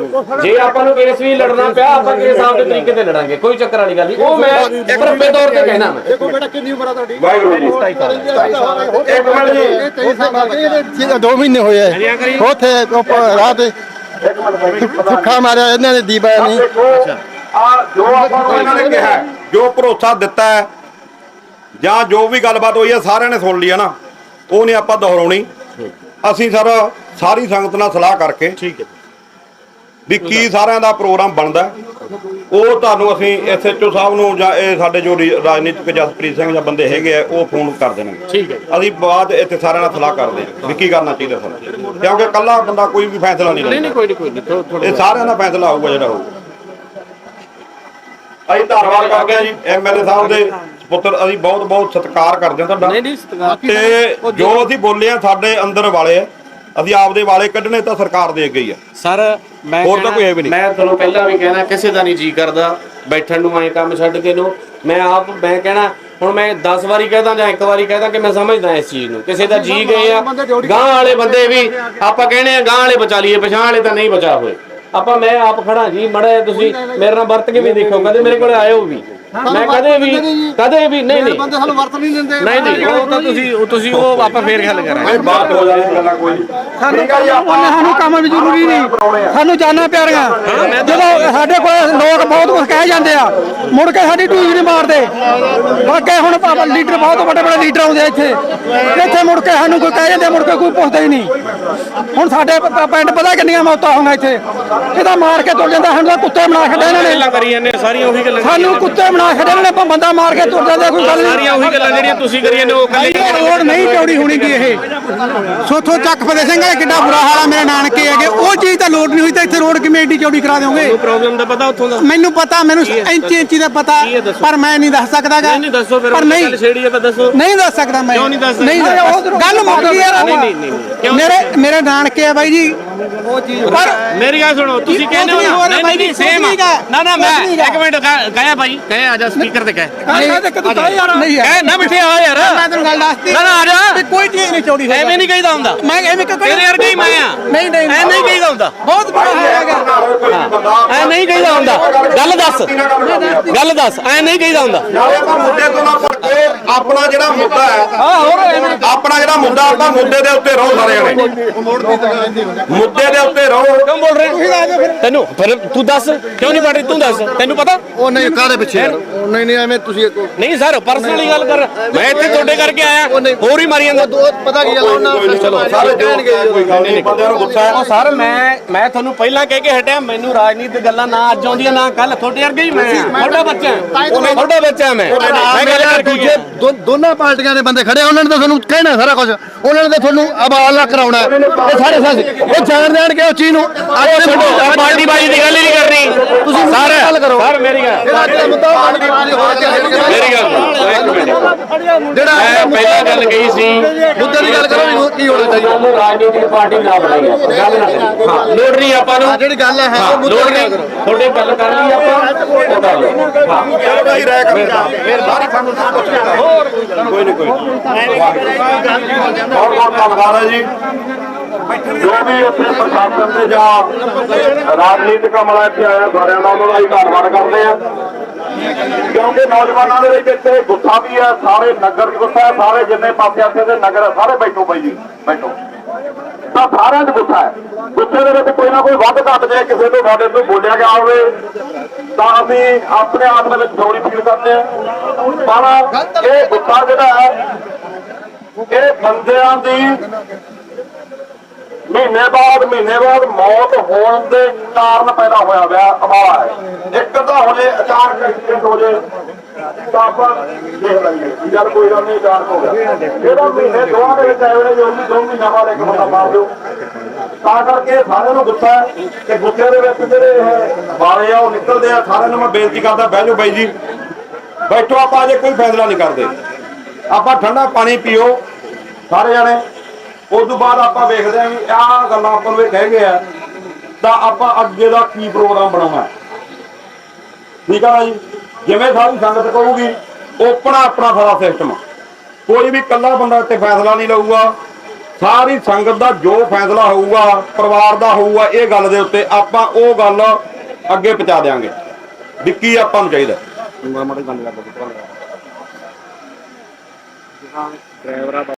E: ਜੇ ਆਪਾਂ ਨੂੰ ਕੇਸ ਵੀ ਲੜਨਾ ਪਿਆ ਆਪਾਂ ਕੇਸ ਆਪਦੇ ਤਰੀਕੇ ਤੇ ਲੜਾਂਗੇ ਕੋਈ ਚੱਕਰ ਵਾਲੀ ਗੱਲ ਨਹੀਂ। ਉਹ ਮੈਂ ਇੱਕ ਰੁਪਏ ਤੌਰ ਤੇ ਕਹਿਣਾ ਮੈਂ।
G: ਦੇਖੋ ਬੇਟਾ ਕਿੰਨੀ ਉਮਰ ਆ ਤੁਹਾਡੀ?
D: ਵਾਹਿਗੁਰੂ ਜੀ। ਇੱਕ ਮਿੰਟ ਜੀ।
G: ਇਹ 23 ਸਾਲ ਦਾ ਇਹਦੇ 2 ਮਹੀਨੇ ਹੋਏ ਆ। ਉੱਥੇ ਉੱਪਰ ਰਾਹ ਤੇ ਸੁੱਖਾ ਮਾਰਿਆ ਇਹਨਾਂ ਨੇ ਦੀਪਾ ਨਹੀਂ।
D: ਆ ਜੋ ਆਪਾਂ ਨੂੰ ਇਹਨਾਂ ਨੇ ਕਿਹਾ ਹੈ, ਜੋ ਭਰੋਸਾ ਦਿੱਤਾ ਹੈ ਜਾਂ ਜੋ ਵੀ ਗੱਲਬਾਤ ਹੋਈ ਹੈ ਸਾਰਿਆਂ ਨੇ ਸੁਣ ਲਈ ਹੈ ਨਾ। ਉਹ ਨਹੀਂ ਆਪਾਂ ਦੁਹਰਾਉਣੀ। ਅਸੀਂ ਸਰ ਸਾਰੀ ਸੰਗਤ ਨਾਲ ਸਲਾਹ ਕਰਕੇ ਠੀਕ ਹੈ। ਵੀ ਕੀ ਸਾਰਿਆਂ ਦਾ ਪ੍ਰੋਗਰਾਮ ਬਣਦਾ ਉਹ ਤੁਹਾਨੂੰ ਅਸੀਂ ਐਸਐਚਓ ਸਾਹਿਬ ਨੂੰ ਜਾਂ ਇਹ ਸਾਡੇ ਜੋ ਰਾਜਨੀਤਿਕ ਜਸਪ੍ਰੀਤ ਸਿੰਘ ਜਾਂ ਬੰਦੇ ਹੈਗੇ ਆ ਉਹ ਫੋਨ ਕਰ ਦੇਣਗੇ। ਠੀਕ ਹੈ। ਅਸੀਂ ਬਾਅਦ ਇੱਥੇ ਸਾਰਿਆਂ ਨਾਲ ਸਲਾਹ ਕਰਦੇ ਹਾਂ ਵੀ ਕੀ ਕਰਨਾ ਚਾਹੀਦਾ ਸਾਨੂੰ। ਕਿਉਂਕਿ ਇਕੱਲਾ ਬੰਦਾ ਕੋਈ ਵੀ ਫੈਸਲਾ ਨਹੀਂ ਲੈਂਦਾ।
E: ਕੋਈ ਨਹੀਂ ਕੋਈ ਨਹੀਂ
D: ਇਹ ਸਾਰਿਆਂ ਦਾ ਫੈਸਲਾ ਹੋਊਗਾ ਜਿਹੜਾ ਹੋਊਗਾ। ਅਸੀਂ ਧੰਨਵਾਦ ਕਰਦੇ ਹਾਂ ਜੀ ਐਮਐਲਏ ਸਾਹਿਬ ਦੇ ਪੁੱਤਰ ਅਸੀਂ ਬਹੁਤ ਬਹੁਤ ਸਤਿਕਾਰ ਕਰਦੇ ਹਾਂ ਤੁਹਾਡਾ।
E: ਨਹੀਂ ਨਹੀਂ ਸਤਿਕਾਰ
D: ਤੇ ਜੋ ਅਸੀਂ ਬੋਲੇ ਆ ਸਾਡੇ ਅੰਦਰ ਵਾਲੇ ਆ, ਅਸੀਂ ਆਪਦੇ ਵਾਲੇ ਕੱਢਣੇ ਤਾਂ ਸਰਕਾਰ ਦੇ ਗਈ ਆ।
E: ਸਰ ਮੈਂ
D: ਹੋਰ ਤਾਂ ਕੋਈ ਹੈ ਵੀ ਨਹੀਂ।
E: ਮੈਂ ਤੁਹਾਨੂੰ ਪਹਿਲਾਂ ਵੀ ਕਹਿਣਾ ਕਿਸੇ ਦਾ ਨਹੀਂ ਜੀ ਕਰਦਾ। ਬੈਠਣ ਨੂੰ ਐ ਕੰਮ ਛੱਡ ਕੇ ਨੂੰ। ਮੈਂ ਆਪ ਮੈਂ ਕਹਿਣਾ ਹੁਣ ਮੈਂ 10 ਵਾਰੀ ਕਹਦਾ ਜਾਂ ਇੱਕ ਵਾਰੀ ਕਹਦਾ ਕਿ ਮੈਂ ਸਮਝਦਾ ਇਸ ਚੀਜ਼ ਨੂੰ। ਕਿਸੇ ਦਾ ਜੀ ਗਏ ਆ ਗਾਂ ਵਾਲੇ ਬੰਦੇ ਵੀ ਆਪਾਂ ਕਹਿੰਦੇ ਆ ਗਾਂ ਵਾਲੇ ਬਚਾ ਲਈਏ ਪਛਾਣ ਵਾਲੇ ਤਾਂ ਨਹੀਂ ਬਚਾ ਹੋਏ। ਆਪਾਂ ਮੈਂ ਆਪ ਖੜਾ ਜੀ, ਮੜਾ ਤੁਸੀਂ ਮੇਰੇ ਨਾਲ ਵਰਤ ਕੇ ਵੀ ਦੇਖੋ ਕਦੇ ਮੇਰੇ ਕੋਲ ਆਇਓ ਵੀ। ਮੈਂ ਕਦੇ ਵੀ ਕਦੇ ਵੀ ਨਹੀਂ ਨਹੀਂ।
G: ਬੰਦੇ ਸਾਨੂੰ ਵਰਤ ਨਹੀਂ ਦਿੰਦੇ।
E: ਨਹੀਂ ਨਹੀਂ ਉਹ ਤਾਂ ਤੁਸੀਂ ਉਹ ਤੁਸੀਂ ਉਹ ਆਪਾਂ ਫੇਰ ਗੱਲ ਕਰਾਂਗੇ।
D: ਬਾਤ ਹੋ ਜਾਣੀ ਗੱਲਾਂ ਕੋਈ।
G: ਸਾਨੂੰ ਸਾਨੂੰ ਕੰਮ ਵੀ ਜ਼ਰੂਰੀ ਨਹੀਂ। ਸਾਨੂੰ ਜਾਨਾਂ ਪਿਆਰੀਆਂ। ਜਦੋਂ ਸਾਡੇ ਕੋਲ ਲੋਕ ਬਹੁਤ ਕੁਝ ਕਹਿ ਜਾਂਦੇ ਆ ਮੁੜ ਕੇ ਸਾਡੀ ਟੂਜ ਨਹੀਂ ਮਾਰਦੇ। ਬਾਕੀ ਹੁਣ ਪਾਪਾ ਲੀਡਰ ਬਹੁਤ ਵੱਡੇ ਵੱਡੇ ਲੀਡਰ ਆਉਂਦੇ ਆ ਇੱਥੇ। ਇੱਥੇ ਮੁੜ ਕੇ ਸਾਨੂੰ ਕੋਈ ਕਹਿ ਜਾਂਦੇ ਮੁੜ ਕੇ ਕੋਈ ਪੁੱਛਦਾ ਹੀ ਨਹੀਂ। ਹੁਣ ਸਾਡੇ ਪਿੰਡ ਪਤਾ ਕਿੰਨੀਆਂ ਮੌਤਾਂ ਹੋਈਆਂ ਇੱਥੇ। ਇਹਦਾ ਮਾਰ ਕੇ ਤੁਰ ਜਾਂਦਾ ਸਾਨੂੰ ਕੁੱਤੇ ਬਣਾ ਛੱਡੇ ਇਹਨਾਂ ਨੇ
E: ਗੱਲਾਂ ਕਰੀ ਜਾਂਦੇ ਸਾਰੀਆਂ ਉਹੀ ਗੱਲਾਂ
G: ਸਾਨੂੰ ਕੁੱਤੇ ਬਣਾ ਛੱਡੇ ਇਹਨਾਂ ਨੇ ਆਪਾਂ ਬੰਦਾ ਮਾਰ ਕੇ ਤੁਰ ਜਾਂਦੇ ਕੋਈ ਗੱਲ
E: ਸਾਰੀਆਂ ਉਹੀ ਗੱਲਾਂ ਜਿਹੜੀਆਂ ਤੁਸੀਂ ਕਰੀ ਜਾਂਦੇ ਉਹ ਗੱਲਾਂ
G: ਇਹ ਰੋਡ ਨਹੀਂ ਚੌੜੀ ਹੋਣੀ ਕੀ ਇਹ। ਸੋਥੋਂ ਚੱਕ ਫਤਿਹ ਸਿੰਘ ਵਾਲੇ ਕਿੱਡਾ ਬੁਰਾ ਹਾਲ ਆ ਮੇਰੇ ਨਾਨਕੇ ਹੈਗੇ। ਉਹ ਚੀਜ਼ ਤਾਂ ਲੋਡ ਨਹੀਂ ਹੋਈ ਤਾਂ ਇੱਥੇ ਰੋਡ ਕਿਵੇਂ ਏਡੀ ਚੌੜੀ ਕਰਾ ਦਿਓਗੇ।
E: ਪ੍ਰੋਬਲਮ ਦਾ ਪਤਾ ਉੱਥੋਂ ਦਾ?
G: ਮੈਨੂੰ ਪਤਾ ਮੈਨੂੰ ਇੰਚੀ ਇੰਚੀ ਦਾ ਪਤਾ? ਪਰ ਮੈਂ ਨਹੀਂ ਦੱਸ ਸਕਦਾਗਾ।
E: ਨਹੀਂ ਦੱਸੋ ਫਿਰ
G: ਪਰ ਨਹੀਂ।
E: ਛੇੜੀ ਹੈ ਤਾਂ ਦੱਸੋ।
G: ਨਹੀਂ ਦੱਸ ਸਕਦਾ ਮੈਂ।
E: ਕਿਉਂ ਨਹੀਂ ਦੱਸ
G: ਨਹੀਂ ਗੱਲ ਮੁੱਕ ਗਈ ਯਾਰ।
E: ਨਹੀਂ, ਨਹੀਂ, ਨਹੀਂ, ਨਹੀਂ।
G: ਮੇਰੇ ਮੇਰੇ ਨਾਨਕੇ ਆ ਬਾਈ ਜੀ। ਪਰ
E: ਮੇਰੀ ਗੱਲ ਸੁਣੋ ਤੁਸੀਂ ਕਹਿੰਦੇ ਹੋ
G: ਨਹੀਂ
E: ਨਾ ਨਹੀਂ ਨਹੀਂ ਸੇਮ
G: ਨਹੀਂ।
E: ਨਾ ਨਾ ਮੈਂ
G: ਨਹੀਂ।
E: ਇੱਕ ਮਿੰਟ ਕਹੇ ਭਾਈ ਕਹੇ ਆ ਜਾ ਸਪੀਕਰ ਤੇ ਕਹੇ।
G: ਨਹੀਂ। ਤੇ ਕਿਤੋਂ ਯਾਰ। ਨਹੀਂ
E: ਕਹੇ ਨਾ ਬਿਠੇ ਆ ਯਾਰ।
G: ਮੈਂ ਤੈਨੂੰ ਗੱਲ ਦੱਸਦੀ
E: ਨਾ ਨਾ ਆ ਜਾ।
G: ਵੀ ਕੋਈ ਚੀਜ਼ ਨਹੀਂ ਚੌੜੀ ਹੋਈ।
E: ਐਵੇਂ ਨਹੀਂ ਕਹੀਦਾ ਹੁੰਦਾ।
G: ਮੈਂ ਐਵੇਂ ਕਿਉਂ
E: ਤੇਰੇ ਵਰਗਾ ਹੀ ਮੈਂ ਆ।
G: ਨਹੀਂ ਨਹੀਂ।
E: ਐ ਨਹੀਂ ਕਹੀਦਾ ਹੁੰਦਾ।
G: ਬਹੁਤ ਬੜਾ ਹੈਗਾ।
E: ਐ ਨਹੀਂ ਕਹੀਦਾ ਹੁੰਦਾ। ਗੱਲ ਦੱਸ। ਗੱਲ ਦੱਸ। ਐ ਨਹੀਂ ਕਹੀਦਾ ਹੁੰਦਾ।
D: ਨਾਲੇ ਆਪਾਂ ਮੁੱਦੇ ਤੋਂ ਨਾ ਭਟਕੇ ਆਪਣਾ ਜਿਹੜਾ ਮੁੱਦਾ ਹੈ ਆਪਣਾ ਜਿਹੜਾ ਮੁੱਦਾ ਆਪਾਂ ਮੁੱਦੇ ਦੇ ਉੱਤੇ ਰਹੋ ਸਾਰੇ ਜਣੇ। ਮੁੱਦੇ ਦੇ ਉੱਤੇ ਰਹੋ।
E: ਕਿਉਂ ਬੋਲ ਰਹੇ? ਤੈਨੂੰ ਫਿਰ ਤੂੰ ਦੱਸ। ਕਿਉਂ ਨਹੀਂ ਪੜ ਰਹੀ? ਤੂੰ ਦੱਸ। ਤੈਨੂੰ ਪਤਾ?
C: ਉਹ ਨਹੀਂ ਕਾਹਦੇ ਪਿੱਛੇ? ਨਹੀਂ ਨਹੀਂ ਐਵੇਂ ਤੁਸੀਂ ਇੱਕ-
E: ਨਹੀਂ ਸਰ ਪਰਸਨਲੀ ਗੱਲ ਕਰ ਮੈਂ ਇੱਥੇ ਤੁਹਾਡੇ ਕਰਕੇ ਆਇਆ। ਹੋਰ ਹੀ ਮਾਰੀ ਜਾਂਦਾ।
C: ਦੋ ਪਤਾ ਕੀ ਗੱਲ ਉਹਨਾਂ
D: ਚਲੋ ਸਾਰੇ ਕਹਿਣਗੇ ਕੋਈ ਗੱਲ ਨਹੀਂ ਬੰਦਿਆਂ ਨੂੰ ਗੁੱਸਾ ਹੈ।
E: ਉਹ ਸਰ ਮੈਂ ਮੈਂ ਤੁਹਾਨੂੰ ਪਹਿਲਾਂ ਕਹਿ ਕੇ ਹਟਿਆ ਮੈਨੂੰ ਰਾਜਨੀਤਿਕ ਗੱਲਾਂ ਨਾ ਅੱਜ ਆਉਂਦੀਆਂ ਨਾ ਕੱਲ ਤੁਹਾਡੇ ਵਰਗੇ ਹੀ ਮੈਂ। ਤੁਹਾਡਾ ਬੱਚਾ। ਤੁਹਾਡਾ ਬੱਚਾ ਮੈਂ। ਮੈਂ ਗੱਲ ਕਰਕੇ
C: ਦੂਜੇ ਦੋਨਾਂ ਪਾਰਟੀਆਂ ਦੇ ਬੰਦੇ ਖੜੇ ਆ, ਉਹਨਾਂ ਨੇ ਤਾਂ ਤੁਹਾਨੂੰ ਕਹਿਣਾ ਸਾਰਾ ਕੁਝ ਉਹਨਾਂ ਨੇ ਤਾਂ ਤੁਹਾਨੂੰ ਅਬਾਲਾ ਕਰਾਉਣਾ ਹੈ। ਇਹ ਸਾਰੇ ਸਾਰੇ ਉਹ ਜਾਣ ਜਾਣ ਕੇ ਉਸ ਚੀਜ਼ ਨੂੰ ਅੱਜ
E: ਪਾਰਟੀ ਬਾਜੀ ਦੀ ਗੱਲ ਹੀ ਨਹੀਂ ਕਰਨੀ।
C: ਤੁਸੀਂ
E: ਸਰ
C: ਗੱਲ ਕਰੋ।
E: ਸਰ ਮੇਰੀ ਗੱਲ।
C: ਜਿਹੜਾ ਅੱਜ ਦਾ ਮੁੱਦਾ ਉਹ ਪਾਰਟੀ ਬਾਜੀ ਹੋ ਕੇ
E: ਮੇਰੀ ਗੱਲ ਸੁਣੋ, ਇੱਕ ਮਿੰਟ।
C: ਜਿਹੜਾ ਅੱਜ ਦਾ
E: ਮੈਂ ਪਹਿਲਾਂ
C: ਮੁੱਦਾ
E: ਗੱਲ ਕਹੀ ਸੀ।
C: ਮੁੱਦੇ ਦੀ ਗੱਲ ਕਰੋ ਵੀ ਕੀ ਹੋਣਾ ਚਾਹੀਦਾ
E: ਰਾਜਨੀਤਿਕ ਪਾਰਟੀ ਨਾ ਬਣਾਈ ਗੱਲ ਨਾ ਕਰੀ ਹਾਂ ਲੋੜ ਨਹੀਂ ਆਪਾਂ ਨੂੰ।
C: ਜਿਹੜੀ ਗੱਲ ਹੈ
E: ਹਾਂ
C: ਉਹ ਮੁੱਦੇ
E: ਲੋੜ
C: ਦੀ
E: ਨਹੀਂ।
C: ਗੱਲ ਕਰੋ।
E: ਤੁਹਾਡੇ ਗੱਲ ਕਰ ਲਈ ਆਪਾਂ ਉਹ ਕਰ ਲਓ ਹਾਂ।
D: ਚਲੋ ਭਾਈ ਰਹਿ ਕਰ। ਫਿਰ ਸਾਰੀ ਸਾਨੂੰ ਕੋਈ ਨਹੀਂ। ਕੋਈ ਬਹੁਤ ਬਹੁਤ ਧੰਨਵਾਦ ਹੈ ਜੀ। ਜੋ ਵੀ ਇੱਥੇ ਪ੍ਰਸ਼ਾਸਨ ਜਾਂ ਰਾਜਨੀਤਿਕ ਅਮਲਾ ਇੱਥੇ ਆਇਆ ਸਾਰਿਆਂ ਦਾ ਉਹਨਾਂ ਦਾ ਹੀ ਧੰਨਵਾਦ ਕਰਦੇ ਆ ਕਿਉਂਕਿ ਨੌਜਵਾਨਾਂ ਦੇ ਵਿੱਚ ਇੱਥੇ ਗੁੱਸਾ ਵੀ ਹੈ ਸਾਰੇ ਨਗਰ 'ਚ ਗੁੱਸਾ ਹੈ ਸਾਰੇ ਜਿੰਨੇ ਪਾਸੇ ਆਸੇ ਦੇ ਨਗਰ ਆ, ਸਾਰੇ ਬੈਠੋ ਬਾਈ ਜੀ ਬੈਠੋ। ਤਾਂ ਸਾਰਿਆਂ 'ਚ ਗੁੱਸਾ ਹੈ। ਗੁੱਸੇ ਦੇ ਵਿੱਚ ਕੋਈ ਨਾ ਕੋਈ ਵੱਧ ਘੱਟ ਜੇ ਕਿਸੇ ਤੋਂ ਸਾਡੇ ਤੋਂ ਬੋਲਿਆ ਗਿਆ ਹੋਵੇ ਤਾਂ ਅਸੀਂ ਆਪਣੇ ਆਪ ਦੇ ਵਿੱਚ ਥੋੜੀ ਫੀਲ ਕਰਦੇ ਹਾਂ। ਪਰ ਇਹ ਗੁੱਸਾ ਜਿਹੜਾ ਹੈ ਇਹ ਬੰਦਿਆਂ ਦੀ ਮਹੀਨੇ ਬਾਅਦ ਮਹੀਨੇ ਬਾਅਦ ਮੌਤ ਹੋਣ ਦੇ ਕਾਰਨ ਪੈਦਾ ਹੋਇਆ ਵਿਆ ਅਮਾਲਾ ਹੈ। ਇੱਕ ਤਾਂ ਹੋਲੇ ਅਚਾਨਕ ਐਕਸੀਡੈਂਟ ਹੋ ਜੇ, ਤਾਂ ਆਪਾਂ ਦੇਖ ਲਈਏ ਵੀ ਕੋਈ ਗੱਲ ਨਹੀਂ, ਅਚਾਨਕ ਹੋ ਗਿਆ। ਜਿਹੜਾ ਮਹੀਨੇ ਦੋਵਾਂ ਦੇ ਵਿੱਚ ਐਵੇਂ ਜੋ ਦੋ ਮਹੀਨਾ ਬਾਅਦ ਇੱਕ ਬੰਦਾ ਮਾਰ ਦਿਓ। ਤਾਂ ਕਰਕੇ ਸਾਰਿਆਂ ਨੂੰ ਗੁੱਸਾ ਹੈ ਤੇ ਗੁੱਸੇ ਦੇ ਵਿੱਚ ਜਿਹੜੇ ਇਹ ਬਾਰੇ ਆ, ਉਹ ਨਿਕਲਦੇ ਆ। ਸਾਰਿਆਂ ਨੂੰ ਮੈਂ ਬੇਨਤੀ ਕਰਦਾ, ਬਹਿ ਜਾਓ ਬਾਈ ਜੀ। ਬੈਠੋ, ਆਪਾਂ ਅਜੇ ਕੋਈ ਫੈਸਲਾ ਨਹੀਂ ਕਰਦੇ। ਆਪਾਂ ਠੰਡਾ ਪਾਣੀ ਪੀਓ, ਸਾਰੇ ਜਣੇ। ਉਸ ਤੋਂ ਬਾਅਦ ਆਪਾਂ ਵੇਖਦੇ ਆਂ ਵੀ ਆਹ ਗੱਲਾਂ ਆਪਾਂ ਨੂੰ ਇਹ ਕਹਿ ਗਏ ਆ, ਤਾਂ ਆਪਾਂ ਅੱਗੇ ਦਾ ਕੀ ਪ੍ਰੋਗਰਾਮ ਬਣਾਉਣਾ ਠੀਕ ਆ ਜੀ? ਜਿਵੇਂ ਸਾਰੀ ਸੰਗਤ ਕਹੂਗੀ ਆਪਣਾ ਆਪਣਾ ਸਾਰਾ ਸਿਸਟਮ ਕੋਈ ਵੀ ਇਕੱਲਾ ਬੰਦਾ ਇੱਥੇ ਫੈਸਲਾ ਨਹੀਂ ਲਊਗਾ। ਸਾਰੀ ਸੰਗਤ ਦਾ ਜੋ ਫੈਸਲਾ ਹੋਊਗਾ, ਪਰਿਵਾਰ ਦਾ ਹੋਊਗਾ, ਇਹ ਗੱਲ ਦੇ ਉੱਤੇ ਆਪਾਂ ਉਹ ਗੱਲ ਅੱਗੇ ਪਹੁੰਚਾ ਦੇਾਂਗੇ ਵੀ ਕੀ ਆਪਾਂ ਨੂੰ ਚਾਹੀਦਾ।